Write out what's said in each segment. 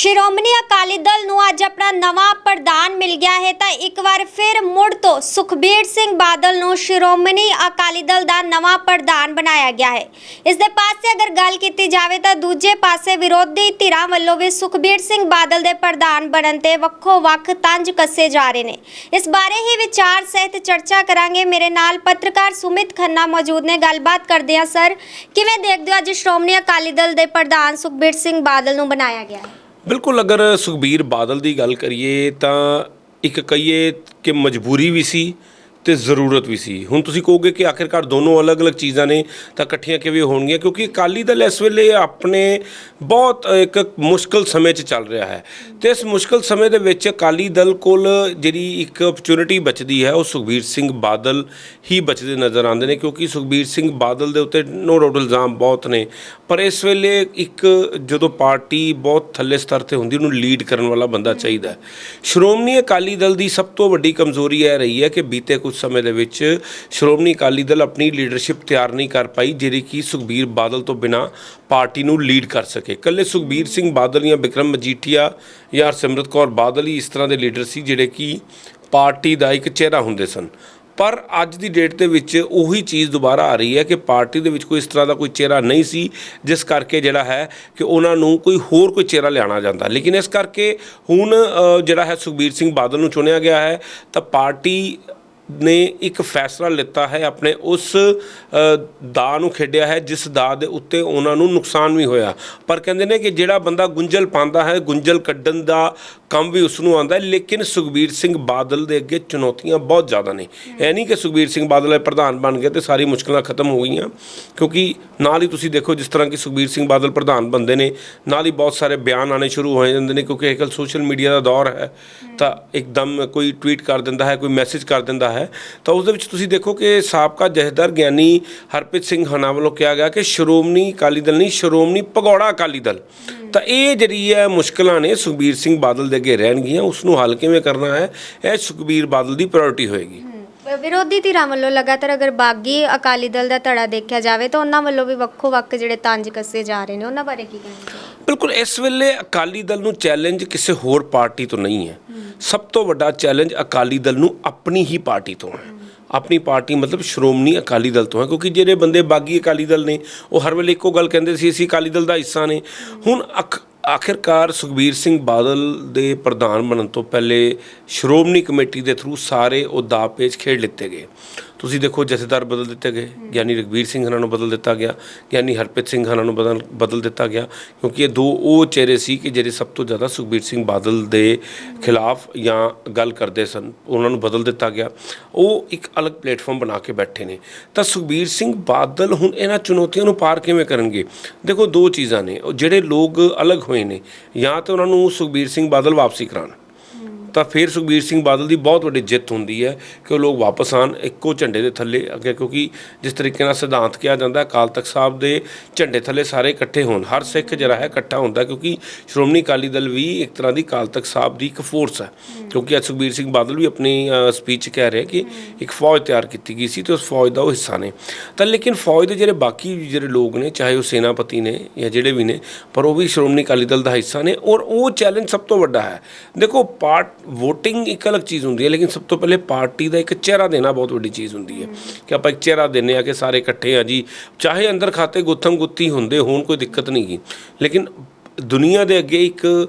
ਸ਼੍ਰੋਮਣੀ ਅਕਾਲੀ ਦਲ ਨੂੰ ਅੱਜ ਆਪਣਾ ਨਵਾਂ ਪ੍ਰਧਾਨ ਮਿਲ ਗਿਆ ਹੈ ਤਾਂ ਇੱਕ ਵਾਰ ਫਿਰ ਮੁੜ ਤੋਂ ਸੁਖਬੀਰ ਸਿੰਘ ਬਾਦਲ ਨੂੰ ਸ਼੍ਰੋਮਣੀ ਅਕਾਲੀ ਦਲ ਦਾ ਨਵਾਂ ਪ੍ਰਧਾਨ ਬਣਾਇਆ ਗਿਆ ਹੈ। ਇਸ ਦੇ ਪਾਸੇ ਅਗਰ ਗੱਲ ਕੀਤੀ ਜਾਵੇ ਤਾਂ ਦੂਜੇ ਪਾਸੇ ਵਿਰੋਧੀ ਧਿਰਾਂ ਵੱਲੋਂ ਵੀ ਸੁਖਬੀਰ ਸਿੰਘ ਬਾਦਲ ਦੇ ਪ੍ਰਧਾਨ ਬਣਨ ਤੇ ਵੱਖੋ ਵੱਖ ਤੰਜ ਕੱਸੇ ਜਾ ਰਹੇ ਨੇ। ਇਸ ਬਾਰੇ ਹੀ ਵਿਚਾਰ ਸਹਿਤ ਚਰਚਾ ਕਰਾਂਗੇ। ਮੇਰੇ ਨਾਲ ਪੱਤਰਕਾਰ ਸੁਮਿਤ ਖੰਨਾ ਮੌਜੂਦ ਨੇ। ਗੱਲਬਾਤ ਕਰਦੇ ਹਾਂ, ਸਰ, ਕਿਵੇਂ ਦੇਖਦੇ ਹੋ ਅੱਜ ਸ਼੍ਰੋਮਣੀ ਅਕਾਲੀ ਦਲ ਦੇ ਪ੍ਰਧਾਨ ਸੁਖਬੀਰ ਸਿੰਘ ਬਾਦਲ ਨੂੰ ਬਣਾਇਆ ਗਿਆ ਹੈ? ਬਿਲਕੁਲ ਅਗਰ ਸੁਖਬੀਰ ਬਾਦਲ ਦੀ ਗੱਲ ਕਰੀਏ ਤਾਂ ਇੱਕ ਕਹੀਏ ਕਿ ਮਜਬੂਰੀ ਵੀ ਸੀ ਤੇ ਜ਼ਰੂਰਤ ਵੀ ਸੀ। ਹੁਣ ਤੁਸੀਂ ਕਹੋਗੇ ਕਿ ਆਖਿਰਕਾਰ ਦੋਨੋਂ ਅਲੱਗ-ਅਲੱਗ ਚੀਜ਼ਾਂ ਨੇ, ਤਾਂ ਇਕੱਠੀਆਂ ਕਿਵੇਂ ਹੋਣਗੀਆਂ? ਕਿਉਂਕਿ ਅਕਾਲੀ ਦਲ ਇਸ ਵੇਲੇ ਆਪਣੇ ਬਹੁਤ ਇੱਕ ਮੁਸ਼ਕਲ ਸਮੇਂ 'ਚ ਚੱਲ ਰਿਹਾ ਹੈ। ਤੇ ਇਸ ਮੁਸ਼ਕਲ ਸਮੇਂ ਦੇ ਵਿੱਚ ਅਕਾਲੀ ਦਲ ਕੋਲ ਜਿਹੜੀ ਇੱਕ ਓਪਰਚੁਨਿਟੀ ਬਚਦੀ ਹੈ, ਉਹ ਸੁਖਬੀਰ ਸਿੰਘ ਬਾਦਲ ਹੀ ਬਚਦੇ ਨਜ਼ਰ ਆਉਂਦੇ ਨੇ, ਕਿਉਂਕਿ ਸੁਖਬੀਰ ਸਿੰਘ ਬਾਦਲ ਦੇ ਉੱਤੇ ਨੋ ਡਾਊਟ ਇਲਜ਼ਾਮ ਬਹੁਤ ਨੇ। ਪਰ ਇਸ ਵੇਲੇ ਇੱਕ ਜਦੋਂ ਪਾਰਟੀ ਬਹੁਤ ਥੱਲੇ ਸਤਰ ਤੇ ਹੁੰਦੀ, ਉਹਨੂੰ ਲੀਡ ਕਰਨ ਵਾਲਾ ਬੰਦਾ ਚਾਹੀਦਾ ਸ਼੍ਰੋਮਣੀ ਅਕਾਲੀ ਦਲ ਦੀ ਸਭ ਤੋਂ ਵੱਡੀ ਕਮਜ਼ੋਰੀ ਇਹ ਰਹੀ ਹੈ ਕਿ ਬੀਤੇ ਕੁਝ ਕੁਝ ਸਮੇਂ ਦੇ ਵਿੱਚ ਸ਼੍ਰੋਮਣੀ ਅਕਾਲੀ ਦਲ ਆਪਣੀ ਲੀਡਰਸ਼ਿਪ ਤਿਆਰ ਨਹੀਂ ਕਰ ਪਾਈ, ਜਿਹੜੀ ਕਿ ਸੁਖਬੀਰ ਬਾਦਲ ਤੋਂ ਬਿਨਾ ਪਾਰਟੀ ਨੂੰ ਲੀਡ ਕਰ ਸਕੇ। ਕੱਲੇ ਸੁਖਬੀਰ ਸਿੰਘ ਬਾਦਲ ਜਾਂ ਵਿਕਰਮ ਮਜੀਠੀਆ ਜਾਂ ਸਿਮਰਤ ਕੌਰ ਬਾਦਲ ਹੀ ਇਸ ਤਰ੍ਹਾਂ ਦੇ ਲੀਡਰ ਸੀ, ਜਿਹੜੇ ਕਿ ਪਾਰਟੀ ਦਾ ਇੱਕ ਚਿਹਰਾ ਹੁੰਦੇ ਸਨ। ਪਰ ਅੱਜ ਦੀ ਡੇਟ ਦੇ ਵਿੱਚ ਉਹੀ ਚੀਜ਼ ਦੁਬਾਰਾ ਆ ਰਹੀ ਹੈ ਕਿ ਪਾਰਟੀ ਦੇ ਵਿੱਚ ਕੋਈ ਇਸ ਤਰ੍ਹਾਂ ਦਾ ਕੋਈ ਚਿਹਰਾ ਨਹੀਂ ਸੀ, ਜਿਸ ਕਰਕੇ ਜਿਹੜਾ ਹੈ ਕਿ ਉਹਨਾਂ ਨੂੰ ਕੋਈ ਹੋਰ ਕੋਈ ਚਿਹਰਾ ਲਿਆਣਾ ਜਾਂਦਾ। ਲੇਕਿਨ ਇਸ ਕਰਕੇ ਹੁਣ ਜਿਹੜਾ ਹੈ ਸੁਖਬੀਰ ਸਿੰਘ ਬਾਦਲ ਨੂੰ ਚੁਣਿਆ ਗਿਆ ਹੈ, ਤਾਂ ਪਾਰਟੀ ਨੇ ਇੱਕ ਫੈਸਲਾ ਲਿੱਤਾ ਹੈ ਆਪਣੇ ਉਸ ਅ, ਦਾ ਨੂੰ ਖੇਡਿਆ ਹੈ ਜਿਸ ਦਾ ਦੇ ਉੱਤੇ ਉਹਨਾਂ ਨੂੰ ਨੁਕਸਾਨ ਵੀ ਹੋਇਆ। ਪਰ ਕਹਿੰਦੇ ਨੇ ਕਿ ਜਿਹੜਾ ਬੰਦਾ ਗੁੰਝਲ ਪਾਉਂਦਾ ਹੈ ਗੁੰਝਲ ਕੱਢਣ ਦਾ ਕੰਮ ਵੀ ਉਸ ਨੂੰ ਆਉਂਦਾ ਹੈ, ਲੇਕਿਨ ਸੁਖਬੀਰ ਸਿੰਘ ਬਾਦਲ ਦੇ ਅੱਗੇ ਚੁਣੌਤੀਆਂ ਬਹੁਤ ਜ਼ਿਆਦਾ ਨੇ। ਇਹ ਨਹੀਂ ਕਿ ਸੁਖਬੀਰ ਸਿੰਘ ਬਾਦਲ ਪ੍ਰਧਾਨ ਬਣ ਗਏ ਤੇ ਸਾਰੀ ਮੁਸ਼ਕਲਾਂ ਖਤਮ ਹੋ ਗਈਆਂ, ਕਿਉਂਕਿ ਨਾਲ ਹੀ ਤੁਸੀਂ ਦੇਖੋ ਜਿਸ ਤਰ੍ਹਾਂ ਕਿ ਸੁਖਬੀਰ ਸਿੰਘ ਬਾਦਲ ਪ੍ਰਧਾਨ ਬੰਦੇ ਨੇ, ਨਾਲ ਹੀ ਬਹੁਤ ਸਾਰੇ ਬਿਆਨ ਆਣੇ ਸ਼ੁਰੂ ਹੋ ਜਾਂਦੇ ਨੇ, ਕਿਉਂਕਿ ਅੱਜਕੱਲ੍ਹ ਸੋਸ਼ਲ ਮੀਡੀਆ ਦਾ ਦੌਰ ਹੈ, ਤਾਂ ਇੱਕਦਮ ਕੋਈ ਟਵੀਟ ਕਰ ਦਿੰਦਾ ਹੈ, ਕੋਈ ਮੈਸੇਜ ਕਰ ਦਿੰਦਾ ਹੈ, ਤਾਂ ਉਸ ਦੇ ਵਿੱਚ ਤੁਸੀਂ ਦੇਖੋ ਕਿ ਸਾਬਕਾ ਜਥੇਦਾਰ ਗਿਆਨੀ ਹਰਪ੍ਰੀਤ ਸਿੰਘ ਹਨਾ ਵੱਲੋਂ ਕਿਹਾ ਗਿਆ ਕਿ ਸ਼੍ਰੋਮਣੀ ਅਕਾਲੀ ਦਲ ਨਹੀਂ, ਸ਼੍ਰੋਮਣੀ ਭਗੌੜਾ ਅਕਾਲੀ ਦਲ। ਤਾਂ ਇਹ ਜਿਹੜੀ ਹੈ ਮੁਸ਼ਕਲਾਂ ਨੇ ਸੁਖਬੀਰ ਸਿੰਘ ਬਾਦਲ ਦੇ ਅੱਗੇ ਰਹਿਣਗੀਆਂ ਉਸ ਨੂੰ ਹੱਲ ਕਿਵੇਂ ਕਰਨਾ ਹੈ ਇਹ ਸੁਖਬੀਰ ਬਾਦਲ ਦੀ ਪ੍ਰਾਇੋਰਟੀ ਹੋਏਗੀ। ਵਿਰੋਧੀ ਧਿਰਾਂ ਵੱਲੋਂ ਲਗਾਤਾਰ ਅਗਰ ਬਾਗੀ ਅਕਾਲੀ ਦਲ ਦਾ ਧੜਾ ਦੇਖਿਆ ਜਾਵੇ ਤਾਂ ਉਹਨਾਂ ਵੱਲੋਂ ਵੀ ਵੱਖੋ ਵੱਖ ਜਿਹੜੇ ਤੰਜ ਕੱਸੇ ਜਾ ਰਹੇ ਨੇ ਉਹਨਾਂ ਬਾਰੇ ਕੀ ਕਹਿਣਾ ਬਿਲਕੁਲ ਇਸ ਵੇਲੇ ਅਕਾਲੀ ਦਲ ਨੂੰ ਚੈਲੰਜ ਕਿਸੇ ਹੋਰ ਪਾਰਟੀ ਤੋਂ ਨਹੀਂ ਹੈ। ਸਭ ਤੋਂ ਵੱਡਾ ਚੈਲੰਜ ਅਕਾਲੀ ਦਲ ਨੂੰ ਆਪਣੀ ਹੀ ਪਾਰਟੀ ਤੋਂ ਹੈ। ਆਪਣੀ ਪਾਰਟੀ ਮਤਲਬ ਸ਼੍ਰੋਮਣੀ ਅਕਾਲੀ ਦਲ ਤੋਂ ਹੈ ਕਿਉਂਕਿ ਜਿਹੜੇ ਬੰਦੇ ਬਾਗੀ ਅਕਾਲੀ ਦਲ ਨੇ ਉਹ ਹਰ ਵੇਲੇ ਇੱਕੋ ਗੱਲ ਕਹਿੰਦੇ ਸੀ ਅਸੀਂ ਅਕਾਲੀ ਦਲ ਦਾ ਹਿੱਸਾ ਨੇ। ਹੁਣ ਆਖਿਰਕਾਰ ਸੁਖਬੀਰ ਸਿੰਘ ਬਾਦਲ ਦੇ ਪ੍ਰਧਾਨ ਬਣਨ ਤੋਂ ਪਹਿਲੇ ਸ਼੍ਰੋਮਣੀ ਕਮੇਟੀ ਦੇ ਥਰੂ ਸਾਰੇ ਉਹ ਦਾ ਪੇਚ ਖੇਡ ਲਿੱਤੇ ਗਏ। ਤੁਸੀਂ ਦੇਖੋ ਜਥੇਦਾਰ ਬਦਲ ਦਿੱਤੇ ਗਏ। ਗਿਆਨੀ ਰਗਵੀਰ ਸਿੰਘ ਹਨਾਂ ਨੂੰ ਬਦਲ ਦਿੱਤਾ ਗਿਆ। ਗਿਆਨੀ ਹਰਪ੍ਰੀਤ ਸਿੰਘ ਹਨਾਂ ਨੂੰ ਬਦਲ ਬਦਲ ਦਿੱਤਾ ਗਿਆ। ਕਿਉਂਕਿ ਇਹ ਦੋ ਉਹ ਚਿਹਰੇ ਸੀ ਕਿ ਜਿਹੜੇ ਸਭ ਤੋਂ ਜ਼ਿਆਦਾ ਸੁਖਬੀਰ ਸਿੰਘ ਬਾਦਲ ਦੇ ਖਿਲਾਫ ਜਾਂ ਗੱਲ ਕਰਦੇ ਸਨ। ਉਹਨਾਂ ਨੂੰ ਬਦਲ ਦਿੱਤਾ ਗਿਆ। ਉਹ ਇੱਕ ਅਲੱਗ ਪਲੇਟਫਾਰਮ ਬਣਾ ਕੇ ਬੈਠੇ ਨੇ। ਤਾਂ ਸੁਖਬੀਰ ਸਿੰਘ ਬਾਦਲ ਹੁਣ ਇਹਨਾਂ ਚੁਣੌਤੀਆਂ ਨੂੰ ਪਾਰ ਕਿਵੇਂ ਕਰਨਗੇ? ਦੇਖੋ ਦੋ ਚੀਜ਼ਾਂ ਨੇ। ਉਹ ਜਿਹੜੇ ਲੋਕ ਅਲੱਗ ਹੋਏ ਨੇ, ਜਾਂ ਤਾਂ ਉਹਨਾਂ ਨੂੰ ਸੁਖਬੀਰ ਸਿੰਘ ਬਾਦਲ ਵਾਪਸੀ ਕਰਾਉਣ। ਤਾਂ ਫਿਰ ਸੁਖਬੀਰ ਸਿੰਘ ਬਾਦਲ ਦੀ ਬਹੁਤ ਵੱਡੀ ਜਿੱਤ ਹੁੰਦੀ ਹੈ ਕਿ ਉਹ ਲੋਕ ਵਾਪਸ ਆਣ ਇੱਕੋ ਝੰਡੇ ਦੇ ਥੱਲੇ ਅੱਗੇ, ਕਿਉਂਕਿ ਜਿਸ ਤਰੀਕੇ ਨਾਲ ਸਿਧਾਂਤ ਕਿਹਾ ਜਾਂਦਾ ਅਕਾਲ ਤਖਤ ਸਾਹਿਬ ਦੇ ਝੰਡੇ ਥੱਲੇ ਸਾਰੇ ਇਕੱਠੇ ਹੋਣ। ਹਰ ਸਿੱਖ ਜਿਹੜਾ ਹੈ ਇਕੱਠਾ ਹੁੰਦਾ, ਕਿਉਂਕਿ ਸ਼੍ਰੋਮਣੀ ਅਕਾਲੀ ਦਲ ਵੀ ਇੱਕ ਤਰ੍ਹਾਂ ਦੀ ਅਕਾਲ ਤਖਤ ਸਾਹਿਬ ਦੀ ਇੱਕ ਫੋਰਸ ਹੈ। ਕਿਉਂਕਿ ਅੱਜ ਸੁਖਬੀਰ ਸਿੰਘ ਬਾਦਲ ਵੀ ਆਪਣੀ ਸਪੀਚ ਕਹਿ ਰਹੇ ਕਿ ਇੱਕ ਫੌਜ ਤਿਆਰ ਕੀਤੀ ਗਈ ਸੀ ਤੇ ਉਸ ਫੌਜ ਦਾ ਉਹ ਹਿੱਸਾ ਨੇ। ਤਾਂ ਲੇਕਿਨ ਫੌਜ ਦੇ ਜਿਹੜੇ ਬਾਕੀ ਜਿਹੜੇ ਲੋਕ ਨੇ, ਚਾਹੇ ਉਹ ਸੈਨਾਪਤੀ ਨੇ ਜਾਂ ਜਿਹੜੇ ਵੀ ਨੇ, ਪਰ ਉਹ ਵੀ ਸ਼੍ਰੋਮਣੀ ਅਕਾਲੀ ਦਲ ਦਾ ਹਿੱਸਾ ਨੇ ਔਰ ਉਹ ਚੈਲੰਜ ਸਭ ਤੋਂ ਵੱਡਾ ਹੈ। ਦੇਖੋ, ਪਾਰਟ ਵੋਟਿੰਗ ਇੱਕ ਅਲੱਗ ਚੀਜ਼ ਹੁੰਦੀ ਹੈ, ਲੇਕਿਨ ਸਭ ਤੋਂ ਪਹਿਲੇ ਪਾਰਟੀ ਦਾ ਇੱਕ ਚਿਹਰਾ ਦੇਣਾ ਬਹੁਤ ਵੱਡੀ ਚੀਜ਼ ਹੁੰਦੀ ਹੈ ਕਿ ਆਪਾਂ ਇੱਕ ਚਿਹਰਾ ਦਿੰਨੇ ਆ ਕਿ ਸਾਰੇ ਇਕੱਠੇ ਆ ਜੀ, ਚਾਹੇ ਅੰਦਰ ਖਾਤੇ ਗੁੱਥਮ ਗੁੱਤੀ ਹੁੰਦੇ ਹੋਣ, ਕੋਈ ਦਿੱਕਤ ਨਹੀਂ ਗੀ। ਲੇਕਿਨ ਦੁਨੀਆ ਦੇ ਅੱਗੇ ਇੱਕ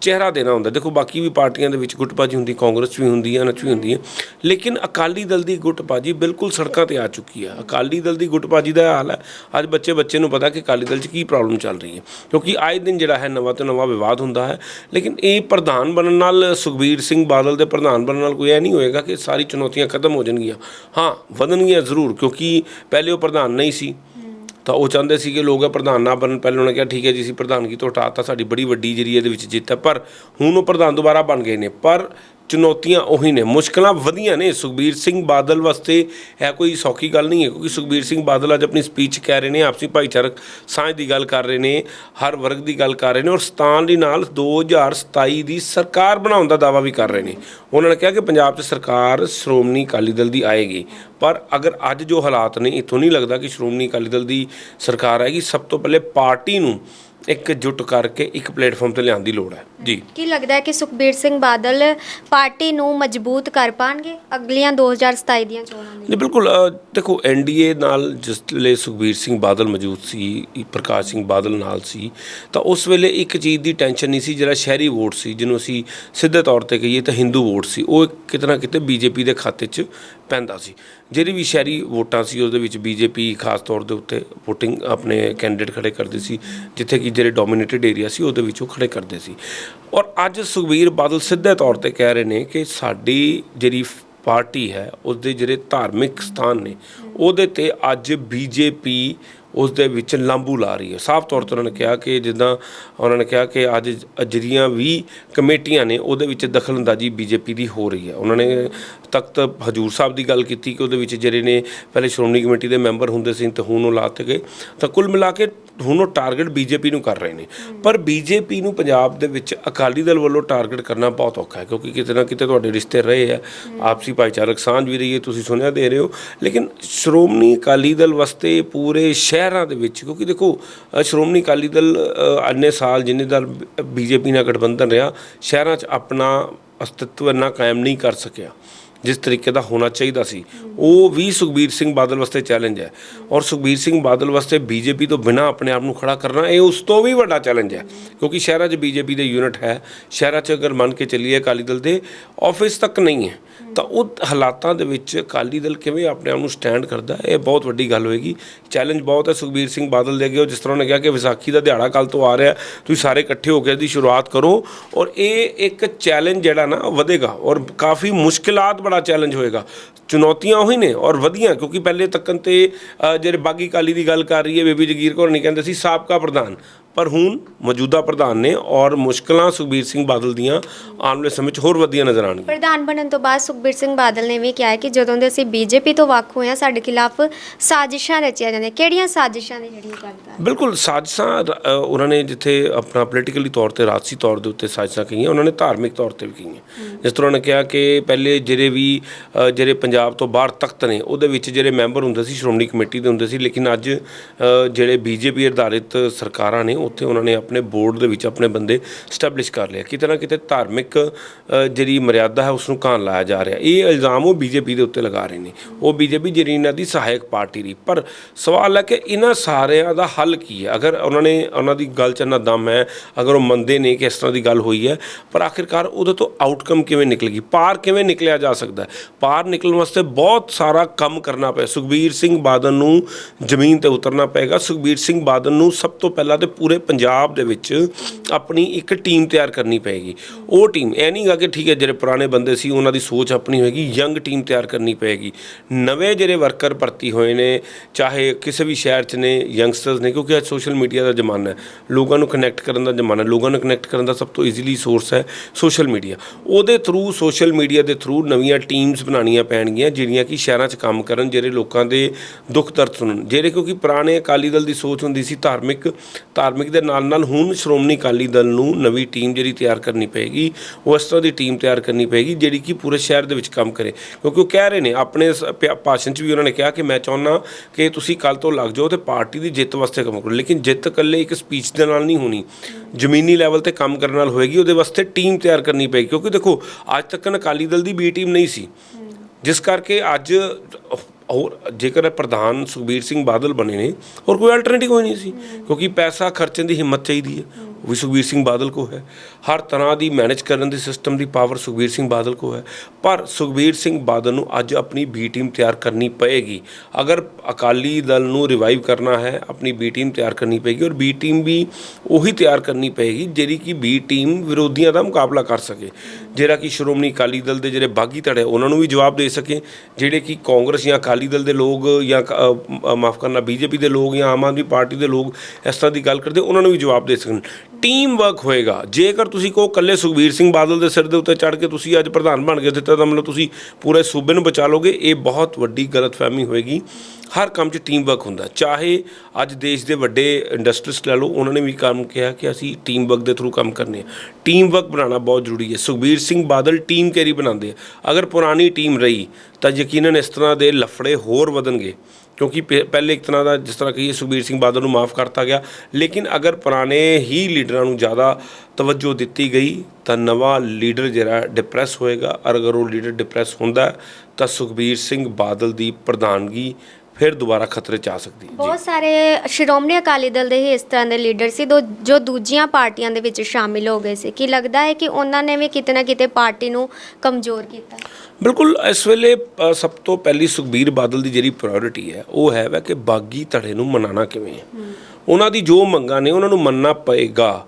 ਚਿਹਰਾ ਦੇਣਾ ਹੁੰਦਾ। ਦੇਖੋ, ਬਾਕੀ ਵੀ ਪਾਰਟੀਆਂ ਦੇ ਵਿੱਚ ਗੁੱਟਬਾਜੀ ਹੁੰਦੀ, ਕਾਂਗਰਸ 'ਚ ਵੀ ਹੁੰਦੀ ਹੈ ਨਚ ਵੀ ਹੁੰਦੀ ਹੈ। ਲੇਕਿਨ ਅਕਾਲੀ ਦਲ ਦੀ ਗੁੱਟਬਾਜੀ ਬਿਲਕੁਲ ਸੜਕਾਂ ਤੇ ਆ ਚੁੱਕੀ ਹੈ। ਅਕਾਲੀ ਦਲ ਦੀ ਗੁੱਟਬਾਜੀ ਦਾ ਇਹ ਹਾਲ ਹੈ, ਅੱਜ ਬੱਚੇ ਬੱਚੇ ਨੂੰ ਪਤਾ ਕਿ ਅਕਾਲੀ ਦਲ 'ਚ ਕੀ ਪ੍ਰੋਬਲਮ ਚੱਲ ਰਹੀ ਹੈ। ਕਿਉਂਕਿ ਆਏ ਦਿਨ ਜਿਹੜਾ ਹੈ, ਨਵਾਂ ਤੋਂ ਨਵਾਂ ਵਿਵਾਦ ਹੁੰਦਾ ਹੈ। ਲੇਕਿਨ ਇਹ ਪ੍ਰਧਾਨ ਬਣਨ ਨਾਲ ਸੁਖਬੀਰ ਸਿੰਘ ਬਾਦਲ ਦੇ ਪ੍ਰਧਾਨ ਬਣਨ ਨਾਲ ਕੋਈ ਇਹ ਨਹੀਂ ਹੋਏਗਾ ਕਿ ਸਾਰੀ ਚੁਣੌਤੀਆਂ ਖਤਮ ਹੋ ਜਾਣਗੀਆਂ। ਹਾਂ, ਵਧਣਗੀਆਂ ਜ਼ਰੂਰ, ਕਿਉਂਕਿ ਪਹਿਲੇ ਉਹ ਪ੍ਰਧਾਨ ਨਹੀਂ ਸੀ। ਤਾਂ ਉਹ ਚਾਹੁੰਦੇ ਸੀ ਕਿ ਲੋਕ ਪ੍ਰਧਾਨ ਨਾ ਬਣਨ। ਪਹਿਲੇ ਉਹਨਾਂ ਨੇ ਕਿਹਾ, ਠੀਕ ਹੈ ਜੀ, ਅਸੀਂ ਪ੍ਰਧਾਨਗੀ ਤੋਂ ਹਟਾਤਾ ਸਾਡੀ ਬੜੀ ਵੱਡੀ ਜਿਹੜੀ ਇਹਦੇ ਵਿੱਚ ਜਿੱਤ ਹੈ। ਪਰ ਹੁਣ ਉਹ ਪ੍ਰਧਾਨ ਦੁਬਾਰਾ ਬਣ ਗਏ ਨੇ। ਪਰ ਚੁਣੌਤੀਆਂ ਉਹੀ ਨੇ। ਮੁਸ਼ਕਲਾਂ ਵਧੀਆਂ ਨੇ। ਸੁਖਬੀਰ ਸਿੰਘ ਬਾਦਲ ਵਾਸਤੇ ਇਹ ਕੋਈ ਸੌਖੀ ਗੱਲ ਨਹੀਂ ਹੈ ਕਿਉਂਕਿ ਸੁਖਬੀਰ ਸਿੰਘ ਬਾਦਲ ਅੱਜ ਆਪਣੀ ਸਪੀਚ ਕਹਿ ਰਹੇ ਨੇ, ਆਪਸੀ ਭਾਈਚਾਰਕ ਸਾਂਝ ਦੀ ਗੱਲ ਕਰ ਰਹੇ ਨੇ, ਹਰ ਵਰਗ ਦੀ ਗੱਲ ਕਰ ਰਹੇ ਨੇ ਔਰ ਸਤਾਨ ਦੇ ਨਾਲ 2027 ਦੀ ਸਰਕਾਰ ਬਣਾਉਣ ਦਾ ਦਾਅਵਾ ਵੀ ਕਰ ਰਹੇ ਨੇ। ਉਹਨਾਂ ਨੇ ਕਿਹਾ ਕਿ ਪੰਜਾਬ 'ਚ ਸਰਕਾਰ ਸ਼੍ਰੋਮਣੀ ਅਕਾਲੀ ਦਲ ਦੀ ਆਏਗੀ। ਪਰ ਅਗਰ ਅੱਜ ਜੋ ਹਾਲਾਤ ਨੇ, ਇਥੋਂ ਨਹੀਂ ਲੱਗਦਾ ਕਿ ਸ਼੍ਰੋਮਣੀ ਅਕਾਲੀ ਦਲ ਦੀ ਸਰਕਾਰ ਆਏਗੀ। ਸਭ ਤੋਂ ਪਹਿਲੇ ਪਾਰਟੀ ਨੂੰ ਇੱਕ ਜੁਟ ਕਰਕੇ ਇੱਕ ਪਲੇਟਫਾਰਮ ਤੇ ਲਿਆਉਣ ਦੀ ਲੋੜ ਹੈ। ਜੀ। ਕੀ ਲੱਗਦਾ ਹੈ ਕਿ ਸੁਖਬੀਰ ਸਿੰਘ ਬਾਦਲ ਪਾਰਟੀ ਨੂੰ ਮਜ਼ਬੂਤ ਕਰ ਪਾਣਗੇ ਅਗਲੀਆਂ 2027 ਦੀਆਂ ਚੋਣਾਂ ਲਈ? ਨਹੀਂ ਬਿਲਕੁਲ ਅ, ਦੇਖੋ ਐਨਡੀਏ ਨਾਲ ਜਿਸ ਵੇਲੇ ਸੁਖਬੀਰ ਸਿੰਘ ਬਾਦਲ ਮੌਜੂਦ ਸੀ ਪ੍ਰਕਾਸ਼ ਸਿੰਘ ਬਾਦਲ ਨਾਲ ਸੀ ਤਾਂ ਉਸ ਵੇਲੇ ਇੱਕ ਚੀਜ਼ ਦੀ ਟੈਨਸ਼ਨ ਨਹੀਂ ਸੀ ਜਿਹੜਾ ਸ਼ਹਿਰੀ ਵੋਟ ਸੀ ਜਿਹਨੂੰ ਅਸੀਂ ਸਿੱਧੇ ਤੌਰ ਤੇ ਕਹੀਏ ਤਾਂ ਹਿੰਦੂ ਵੋਟ ਸੀ ਉਹ ਕਿਤੇ ਨਾ ਕਿਤੇ ਬੀਜੇਪੀ ਦੇ ਖਾਤੇ 'ਚ ਪੈਂਦਾ ਸੀ। ਜਿਹੜੀ ਵੀ ਸ਼ਹਿਰੀ ਵੋਟਾਂ ਸੀ, ਉਹਦੇ ਵਿੱਚ ਬੀਜੇਪੀ ਖਾਸ ਤੌਰ ਦੇ ਉੱਤੇ ਵੋਟਿੰਗ ਆਪਣੇ ਕੈਂਡੀਡੇਟ ਖੜੇ ਕਰਦੇ ਸੀ, ਜਿੱਥੇ ਕਿ ਜਿਹੜੇ ਡੋਮੀਨੇਟਡ ਏਰੀਆ ਸੀ, ਉਹਦੇ ਵਿੱਚ ਉਹ ਖੜੇ ਕਰਦੇ ਸੀ। ਔਰ ਅੱਜ ਸੁਖਬੀਰ ਬਾਦਲ ਸਿੱਧੇ ਤੌਰ ਤੇ ਕਹਿ ਰਹੇ ਨੇ ਕਿ ਸਾਡੀ ਜਿਹੜੀ ਪਾਰਟੀ ਹੈ, ਉਸਦੇ ਜਿਹੜੇ ਧਾਰਮਿਕ ਸਥਾਨ ਨੇ, ਉਹਦੇ ਤੇ ਅੱਜ ਬੀਜੇਪੀ ਉਸ ਦੇ ਵਿੱਚ ਲਾਂਬੂ ਲਾ ਰਹੀ ਹੈ। ਸਾਫ਼ ਤੌਰ ਤੇ ਉਹਨਾਂ ਨੇ ਕਿਹਾ ਕਿ ਜਿੱਦਾਂ ਉਹਨਾਂ ਨੇ ਕਿਹਾ ਕਿ ਅੱਜ ਜਿਹੜੀਆਂ ਵੀ ਕਮੇਟੀਆਂ ਨੇ, ਉਹਦੇ ਵਿੱਚ ਦਖਲਅੰਦਾਜ਼ੀ ਬੀਜੇਪੀ ਦੀ ਹੋ ਰਹੀ ਹੈ। ਉਹਨਾਂ ਨੇ ਤਖਤ ਹਜੂਰ ਸਾਹਿਬ ਦੀ ਗੱਲ ਕੀਤੀ ਕਿ ਉਹਦੇ ਵਿੱਚ ਜਿਹੜੇ ਨੇ ਪਹਿਲੇ ਸ਼੍ਰੋਮਣੀ ਕਮੇਟੀ ਦੇ ਮੈਂਬਰ ਹੁੰਦੇ ਸੀ ਤੇ ਹੁਣ ਉਹ ਲਾਤੇ ਗਏ। ਤਾਂ ਕੁੱਲ ਮਿਲਾ ਕੇ ਹੁਣ ਉਹ ਟਾਰਗੇਟ ਬੀਜੇਪੀ ਨੂੰ ਕਰ ਰਹੇ ਨੇ। ਪਰ ਬੀਜੇਪੀ ਨੂੰ ਪੰਜਾਬ ਦੇ ਵਿੱਚ ਅਕਾਲੀ ਦਲ ਵੱਲੋਂ ਟਾਰਗੇਟ ਕਰਨਾ ਬਹੁਤ ਔਖਾ ਹੈ ਕਿਉਂਕਿ ਕਿਤੇ ਨਾ ਕਿਤੇ ਤੁਹਾਡੇ ਰਿਸ਼ਤੇ ਰਹੇ ਆ। ਆਪਸੀ ਭਾਈਚਾਰਕ ਸਾਂਝ ਵੀ ਰਹੀ ਹੈ ਤੁਸੀਂ ਸੁਣਿਆ ਦੇ ਰਹੇ ਹੋ। ਲੇਕਿਨ ਸ਼੍ਰੋਮਣੀ ਅਕਾਲੀ ਦਲ ਵਾਸਤੇ ਪੂਰੇ ਸ਼ਹਿਰਾਂ ਦੇ ਵਿੱਚ ਕਿਉਂਕਿ ਦੇਖੋ ਸ਼੍ਰੋਮਣੀ ਅਕਾਲੀ ਦਲ ਅ, ਇੰਨੇ ਸਾਲ ਜਿੰਨੇ ਦਰ ਬੀਜੇਪੀ ਨਾਲ ਗਠਬੰਧਨ ਰਿਹਾ ਸ਼ਹਿਰਾਂ 'ਚ ਆਪਣਾ ਅਸਤਿਤਵ ਇੰਨਾ ਕਾਇਮ ਨਹੀਂ ਕਰ ਸਕਿਆ। ਜਿਸ ਤਰੀਕੇ ਦਾ ਹੋਣਾ ਚਾਹੀਦਾ ਸੀ, ਉਹ ਵੀ ਸੁਖਬੀਰ ਸਿੰਘ ਬਾਦਲ ਵਾਸਤੇ ਚੈਲੰਜ ਹੈ। ਔਰ ਸੁਖਬੀਰ ਸਿੰਘ ਬਾਦਲ ਵਾਸਤੇ ਬੀਜੇਪੀ ਤੋਂ ਬਿਨਾ ਆਪਣੇ ਆਪ ਨੂੰ ਖੜਾ ਕਰਨਾ, ਇਹ ਉਸ ਤੋਂ ਵੀ ਵੱਡਾ ਚੈਲੰਜ ਹੈ। ਕਿਉਂਕਿ ਸ਼ਹਿਰਾਂ 'ਚ ਬੀਜੇਪੀ ਦੇ ਯੂਨਿਟ ਹੈ, ਸ਼ਹਿਰਾਂ 'ਚ ਅਗਰ ਮੰਨ ਕੇ ਚੱਲੀਏ ਅਕਾਲੀ ਦਲ ਦੇ ਆਫਿਸ ਤੱਕ ਨਹੀਂ ਹੈ। ਤਾਂ ਉਹ ਹਾਲਾਤਾਂ ਦੇ ਵਿੱਚ ਅਕਾਲੀ ਦਲ ਕਿਵੇਂ ਆਪਣੇ ਆਪ ਨੂੰ ਸਟੈਂਡ ਕਰਦਾ, ਇਹ ਬਹੁਤ ਵੱਡੀ ਗੱਲ ਹੋਏਗੀ। ਚੈਲੰਜ ਬਹੁਤ ਹੈ ਸੁਖਬੀਰ ਸਿੰਘ ਬਾਦਲ ਦੇ ਅੱਗੇ, ਉਹ ਜਿਸ ਤਰ੍ਹਾਂ ਉਹਨੇ ਕਿਹਾ ਕਿ ਵਿਸਾਖੀ ਦਾ ਦਿਹਾੜਾ ਕੱਲ ਤੋਂ ਆ ਰਿਹਾ, ਤੁਸੀਂ ਸਾਰੇ ਇਕੱਠੇ ਹੋ ਕੇ ਇਹਦੀ ਸ਼ੁਰੂਆਤ ਕਰੋ। ਔਰ ਇਹ ਇੱਕ ਚੈਲੰਜ ਜਿਹੜਾ ਨਾ ਵਧੇਗਾ ਔਰ ਕਾਫੀ ਮੁਸ਼ਕਿਲਾਤ ਬੜਾ ਚੈਲੰਜ ਹੋਏਗਾ। ਚੁਣੌਤੀਆਂ ਉਹੀ ਨੇ ਔਰ ਵਧੀਆਂ, ਕਿਉਂਕਿ ਪਹਿਲੇ ਤੱਕਨ ਤੇ ਜਿਹੜੇ ਬਾਗੀ ਕਾਲੀ ਦੀ ਗੱਲ ਕਰ ਰਹੀ ਹੈ, ਬੇਬੀ ਜਗੀਰ ਕੌਰ ਨਹੀਂ ਕਹਿੰਦੇ ਸੀ, ਸਾਬਕਾ ਪ੍ਰਧਾਨ। ਪਰ ਹੁਣ ਮੌਜੂਦਾ ਪ੍ਰਧਾਨ ਨੇ ਔਰ ਮੁਸ਼ਕਲਾਂ ਸੁਖਬੀਰ ਸਿੰਘ ਬਾਦਲ ਦੀਆਂ ਆਉਣ ਵਾਲੇ ਸਮੇਂ 'ਚ ਹੋਰ ਵਧੀਆਂ ਨਜ਼ਰ ਆਉਣਗੀਆਂ। ਪ੍ਰਧਾਨ ਬਣਨ ਤੋਂ ਬਾਅਦ ਸੁਖਬੀਰ ਸਿੰਘ ਬਾਦਲ ਨੇ ਵੀ ਕਿਹਾ ਹੈ ਕਿ ਜਦੋਂ ਦੇ ਅਸੀਂ ਬੀਜੇਪੀ ਤੋਂ ਵੱਖ ਹੋਏ ਹਾਂ ਸਾਡੇ ਖਿਲਾਫ ਸਾਜ਼ਿਸ਼ਾਂ ਰਚੀਆਂ ਜਾਂਦੀਆਂ। ਕਿਹੜੀਆਂ ਸਾਜ਼ਿਸ਼ਾਂ ਦੀ ਜਿਹੜੀ ਗੱਲ ਕਰ ਬਿਲਕੁਲ ਸਾਜ਼ਿਸ਼ਾਂ ਰ- ਅ, ਉਹਨਾਂ ਨੇ ਜਿੱਥੇ ਆਪਣਾ ਪੋਲੀਟੀਕਲੀ ਤੌਰ ਤੇ ਰਾਜਸੀ ਤੌਰ ਦੇ ਉੱਤੇ ਸਾਜ਼ਿਸ਼ਾਂ ਕਹੀਆਂ ਉਹਨਾਂ ਨੇ ਧਾਰਮਿਕ ਤੌਰ ਤੇ ਵੀ ਕਹੀਆਂ। ਜਿਸ ਤਰ੍ਹਾਂ ਉਹਨੇ ਕਿਹਾ ਕਿ ਪਹਿਲੇ ਜਿਹੜੇ ਵੀ ਅ, ਜਿਹੜੇ ਪੰਜਾਬ ਤੋਂ ਬਾਹਰ ਤਖਤ ਨੇ ਉਹਦੇ ਵਿੱਚ ਜਿਹੜੇ ਮੈਂਬਰ ਹੁੰਦੇ ਸੀ ਸ਼੍ਰੋਮਣੀ ਕਮੇਟੀ ਦੇ ਹੁੰਦੇ ਸੀ ਲੇਕਿਨ ਅੱਜ ਅ, ਜਿਹੜੇ ਬੀਜੇਪੀ ਆਧਾਰਿਤ ਸਰਕਾਰਾਂ ਨੇ ਉੱਥੇ ਉਹਨਾਂ ਨੇ ਆਪਣੇ ਬੋਰਡ ਦੇ ਵਿੱਚ ਆਪਣੇ ਬੰਦੇ ਸਟੈਬਲਿਸ਼ ਕਰ ਲਿਆ ਕਿਤੇ ਨਾ ਕਿਤੇ ਧਾਰਮਿਕ ਅ, ਜਿਹੜੀ ਮਰਿਆਦਾ ਹੈ ਉਸ ਨੂੰ ਕਾਨ ਲਾਇਆ ਜਾ ਰਿਹਾ। ਇਹ ਇਲਜ਼ਾਮ ਉਹ ਬੀਜੇਪੀ ਦੇ ਉੱਤੇ ਲਗਾ ਰਹੇ ਨੇ। ਉਹ ਬੀਜੇਪੀ ਜਿਹੜੀ ਇਹਨਾਂ ਦੀ ਸਹਾਇਕ ਪਾਰਟੀ ਰਹੀ ਪਰ ਸਵਾਲ ਹੈ ਕਿ ਇਹਨਾਂ ਸਾਰਿਆਂ ਦਾ ਹੱਲ ਕੀ ਹੈ? ਅਗਰ ਉਹਨਾਂ ਨੇ ਉਹਨਾਂ ਦੀ ਗੱਲ 'ਚ ਇੰਨਾ ਦਮ ਹੈ ਅਗਰ ਉਹ ਮੰਨਦੇ ਨੇ ਕਿ ਇਸ ਤਰ੍ਹਾਂ ਦੀ ਗੱਲ ਹੋਈ ਹੈ ਪਰ ਆਖਿਰਕਾਰ ਉਹਦੇ ਤੋਂ ਆਊਟਕਮ ਕਿਵੇਂ ਨਿਕਲੇਗੀ? ਪਾਰ ਕਿਵੇਂ ਨਿਕਲਿਆ ਜਾ ਸਕਦਾ ਹੈ? ਪਾਰ ਨਿਕਲਣ ਵਾਸਤੇ ਬਹੁਤ ਸਾਰਾ ਕੰਮ ਕਰਨਾ ਪਿਆ ਸੁਖਬੀਰ ਸਿੰਘ ਬਾਦਲ ਨੂੰ ਜ਼ਮੀਨ ਤੇ ਉਤਰਨਾ ਪਏਗਾ। ਸੁਖਬੀਰ ਸਿੰਘ ਬਾਦਲ ਨੂੰ ਸਭ ਤੋਂ ਪਹਿਲਾਂ ਤੇ ਪੂਰੇ ਪੂਰੇ ਪੰਜਾਬ ਦੇ ਵਿੱਚ ਆਪਣੀ ਇੱਕ ਟੀਮ ਤਿਆਰ ਕਰਨੀ ਪਏਗੀ। ਉਹ ਟੀਮ ਇਹ ਨਹੀਂਗਾ ਕਿ ਠੀਕ ਹੈ, ਜਿਹੜੇ ਪੁਰਾਣੇ ਬੰਦੇ ਸੀ ਉਹਨਾਂ ਦੀ ਸੋਚ ਆਪਣੀ ਹੋਏਗੀ, ਯੰਗ ਟੀਮ ਤਿਆਰ ਕਰਨੀ ਪਏਗੀ। ਨਵੇਂ ਜਿਹੜੇ ਵਰਕਰ ਭਰਤੀ ਹੋਏ ਨੇ, ਚਾਹੇ ਕਿਸੇ ਵੀ ਸ਼ਹਿਰ 'ਚ ਨੇ, ਯੰਗਸਟਰਸ ਨੇ, ਕਿਉਂਕਿ ਅੱਜ ਸੋਸ਼ਲ ਮੀਡੀਆ ਦਾ ਜ਼ਮਾਨਾ ਹੈ। ਲੋਕਾਂ ਨੂੰ ਕਨੈਕਟ ਕਰਨ ਦਾ ਜ਼ਮਾਨਾ ਲੋਕਾਂ ਨੂੰ ਕਨੈਕਟ ਕਰਨ ਦਾ ਸਭ ਤੋਂ ਈਜ਼ੀਲੀ ਸੋਰਸ ਹੈ ਸੋਸ਼ਲ ਮੀਡੀਆ। ਉਹਦੇ ਥਰੂ ਸੋਸ਼ਲ ਮੀਡੀਆ ਦੇ ਥਰੂ ਨਵੀਆਂ ਟੀਮਸ ਬਣਾਉਣੀਆਂ ਪੈਣਗੀਆਂ, ਜਿਹੜੀਆਂ ਕਿ ਸ਼ਹਿਰਾਂ 'ਚ ਕੰਮ ਕਰਨ, ਜਿਹੜੇ ਲੋਕਾਂ ਦੇ ਦੁੱਖ ਦਰਦ ਸੁਣਨ। ਜਿਹੜੇ ਕਿਉਂਕਿ ਪੁਰਾਣੇ ਅਕਾਲੀ ਦਲ ਦੀ ਸੋਚ ਹੁੰਦੀ ਸੀ ਧਾਰਮਿਕ ਧਾਰਮਿਕ ਦੇ ਨਾਲ ਨਾਲ ਹੁਣ ਸ਼੍ਰੋਮਣੀ ਅਕਾਲੀ ਦਲ ਨੂੰ ਨਵੀਂ ਟੀਮ ਜਿਹੜੀ ਤਿਆਰ ਕਰਨੀ ਪਏਗੀ, ਉਹ ਇਸ ਤਰ੍ਹਾਂ ਦੀ ਟੀਮ ਤਿਆਰ ਕਰਨੀ ਪਏਗੀ ਜਿਹੜੀ ਕਿ ਪੂਰੇ ਸ਼ਹਿਰ ਦੇ ਵਿੱਚ ਕੰਮ ਕਰੇ। ਕਿਉਂਕਿ ਉਹ ਕਹਿ ਰਹੇ ਨੇ, ਆਪਣੇ ਭਾਸ਼ਣ 'ਚ ਵੀ ਉਹਨਾਂ ਨੇ ਕਿਹਾ ਕਿ ਮੈਂ ਚਾਹੁੰਦਾ ਕਿ ਤੁਸੀਂ ਕੱਲ ਤੋਂ ਲੱਗ ਜਾਓ ਤੇ ਪਾਰਟੀ ਦੀ ਜਿੱਤ ਵਾਸਤੇ ਕੰਮ ਕਰੋ। ਲੇਕਿਨ ਜਿੱਤ ਇਕੱਲੇ ਇੱਕ ਸਪੀਚ ਦੇ ਨਾਲ ਨਹੀਂ ਹੋਣੀ। ਜ਼ਮੀਨੀ ਲੈਵਲ ਤੇ ਕੰਮ ਕਰਨ ਨਾਲ ਹੋਏਗੀ, ਉਹਦੇ ਵਾਸਤੇ ਟੀਮ ਤਿਆਰ ਕਰਨੀ ਪਏਗੀ। ਕਿਉਂਕਿ ਦੇਖੋ, ਅੱਜ ਤੱਕ ਅਕਾਲੀ ਦਲ ਦੀ ਬੀ ਟੀਮ ਨਹੀਂ ਸੀ। ਜਿਸ ਕਰਕੇ ਅੱਜ ਔਰ ਜੇਕਰ ਪ੍ਰਧਾਨ ਸੁਖਬੀਰ ਸਿੰਘ ਬਾਦਲ ਬਣੇ ਨੇ ਔਰ ਕੋਈ ਅਲਟਰਨੇਟਿਵ ਕੋਈ ਨਹੀਂ ਸੀ, ਕਿਉਂਕਿ ਪੈਸਾ ਖਰਚਣ ਦੀ ਹਿੰਮਤ ਚਾਹੀਦੀ ਹੈ ਉਹ ਵੀ ਸੁਖਬੀਰ ਸਿੰਘ ਬਾਦਲ ਕੋ ਹੈ। ਹਰ ਤਰ੍ਹਾਂ ਦੀ ਮੈਨੇਜ ਕਰਨ ਦੀ ਸਿਸਟਮ ਦੀ ਪਾਵਰ ਸੁਖਬੀਰ ਸਿੰਘ ਬਾਦਲ ਕੋ ਹੈ। ਪਰ ਸੁਖਬੀਰ ਸਿੰਘ ਬਾਦਲ ਨੂੰ ਅੱਜ ਆਪਣੀ ਬੀ ਟੀਮ ਤਿਆਰ ਕਰਨੀ ਪਏਗੀ। ਅਗਰ ਅਕਾਲੀ ਦਲ ਨੂੰ ਰਿਵਾਈਵ ਕਰਨਾ ਹੈ, ਆਪਣੀ ਬੀ ਟੀਮ ਤਿਆਰ ਕਰਨੀ ਪਏਗੀ ਔਰ ਬੀ ਟੀਮ ਵੀ ਉਹੀ ਤਿਆਰ ਕਰਨੀ ਪਏਗੀ, ਜਿਹੜੀ ਕਿ ਬੀ ਟੀਮ ਵਿਰੋਧੀਆਂ ਦਾ ਮੁਕਾਬਲਾ ਕਰ ਸਕੇ। ਜਿਹੜਾ ਕਿ ਸ਼੍ਰੋਮਣੀ ਅਕਾਲੀ ਦਲ ਦੇ ਜਿਹੜੇ ਬਾਗੀ ਧੜੇ ਉਹਨਾਂ ਨੂੰ ਵੀ ਜਵਾਬ ਦੇ ਸਕੇ। ਜਿਹੜੇ ਕਿ ਕਾਂਗਰਸ ਜਾਂ ਅਕਾਲੀ ਦਲ ਦੇ ਲੋਕ ਜਾਂ ਮਾਫ ਕਰਨਾ, ਬੀਜੇਪੀ ਦੇ ਲੋਕ ਜਾਂ ਆਮ ਆਦਮੀ ਪਾਰਟੀ ਦੇ ਲੋਕ ਇਸ ਤਰ੍ਹਾਂ ਦੀ ਗੱਲ ਕਰਦੇ, ਉਹਨਾਂ ਨੂੰ ਵੀ ਜਵਾਬ ਦੇ ਸਕਣ। ਟੀਮ ਵਰਕ ਹੋਏਗਾ। ਜੇਕਰ ਤੁਸੀਂ ਕੋ ਇਕੱਲੇ ਸੁਖਬੀਰ ਸਿੰਘ ਬਾਦਲ ਦੇ ਸਿਰ ਦੇ ਉੱਤੇ ਚੜ ਕੇ ਤੁਸੀਂ ਅੱਜ ਪ੍ਰਧਾਨ ਬਣ ਗਏ ਦਿੱਤਾ ਤਾਂ ਮਤਲਬ ਤੁਸੀਂ ਪੂਰੇ ਸੂਬੇ ਨੂੰ ਬਚਾ ਲੋਗੇ, ਇਹ ਬਹੁਤ ਵੱਡੀ ਗਲਤਫਹਿਮੀ ਹੋਏਗੀ। ਹਰ ਕੰਮ 'ਚ ਟੀਮ ਵਰਕ ਹੁੰਦਾ। ਚਾਹੇ ਅੱਜ ਦੇਸ਼ ਦੇ ਵੱਡੇ ਇੰਡਸਟਰੀਸਟ ਲੈ ਲਓ, ਉਹਨਾਂ ਨੇ ਵੀ ਕੰਮ ਕਿਹਾ ਕਿ ਅਸੀਂ ਟੀਮ ਵਰਕ ਦੇ ਥਰੂ ਕੰਮ ਕਰਨੇ ਆ। ਟੀਮ ਵਰਕ ਬਣਾਉਣਾ ਬਹੁਤ ਜ਼ਰੂਰੀ ਹੈ। ਸੁਖਬੀਰ ਸਿੰਘ ਬਾਦਲ ਟੀਮ ਕੈਰੀ ਬਣਾਉਂਦੇ ਆ। ਅਗਰ ਪੁਰਾਣੀ ਟੀਮ ਰਹੀ, ਤਾਂ ਯਕੀਨਨ ਇਸ ਤਰ੍ਹਾਂ ਦੇ ਲਫੜੇ ਹੋਰ ਵਧਣਗੇ। ਕਿਉਂਕਿ ਪਹਿ- ਪਹਿਲੇ ਇੱਕ ਤਰ੍ਹਾਂ ਦਾ ਜਿਸ ਤਰ੍ਹਾਂ ਕਹੀਏ, ਸੁਖਬੀਰ ਸਿੰਘ ਬਾਦਲ ਨੂੰ ਮਾਫ ਕਰਤਾ ਗਿਆ। ਲੇਕਿਨ ਅਗਰ ਪੁਰਾਣੇ ਹੀ ਲੀਡਰਾਂ ਨੂੰ ਜ਼ਿਆਦਾ ਤਵੱਜੋ ਦਿੱਤੀ ਗਈ, ਤਾਂ ਨਵਾਂ ਲੀਡਰ ਜਿਹੜਾ ਡਿਪਰੈਸ ਹੋਏਗਾ। ਅਗਰ ਉਹ ਲੀਡਰ ਡਿਪਰੈਸ ਹੁੰਦਾ, ਤਾਂ ਸੁਖਬੀਰ ਸਿੰਘ ਬਾਦਲ ਦੀ ਪ੍ਰਧਾਨਗੀ ਫਿਰ ਦੁਬਾਰਾ ਖਤਰੇ 'ਚ ਆ ਸਕਦੀ ਹੈ। ਬਹੁਤ ਸਾਰੇ ਸ਼੍ਰੋਮਣੀ ਅਕਾਲੀ ਦਲ ਦੇ ਹੀ ਇਸ ਤਰ੍ਹਾਂ ਦੇ ਲੀਡਰ ਸੀ ਦੋ ਜੋ ਦੂਜੀਆਂ ਪਾਰਟੀਆਂ ਦੇ ਵਿੱਚ ਸ਼ਾਮਿਲ ਹੋ ਗਏ ਸੀ। ਕੀ ਲੱਗਦਾ ਹੈ ਕਿ ਉਹਨਾਂ ਨੇ ਵੀ ਕਿਤੇ ਨਾ ਕਿਤੇ ਪਾਰਟੀ ਨੂੰ ਕਮਜ਼ੋਰ ਕੀਤਾ? ਬਿਲਕੁਲ ਇਸ ਵੇਲੇ ਅ, ਸਭ ਤੋਂ ਪਹਿਲੀ ਸੁਖਬੀਰ ਬਾਦਲ ਦੀ ਜਿਹੜੀ ਪ੍ਰਾਇੋਰਟੀ ਹੈ ਉਹ ਹੈ ਵਾ ਕਿ ਬਾਗੀ ਧੜੇ ਨੂੰ ਮਨਾਣਾ ਕਿਵੇਂ ਹੈ। ਉਹਨਾਂ ਦੀ ਜੋ ਮੰਗਾਂ ਨੇ ਉਹਨਾਂ ਨੂੰ ਮੰਨਣਾ ਪਏਗਾ।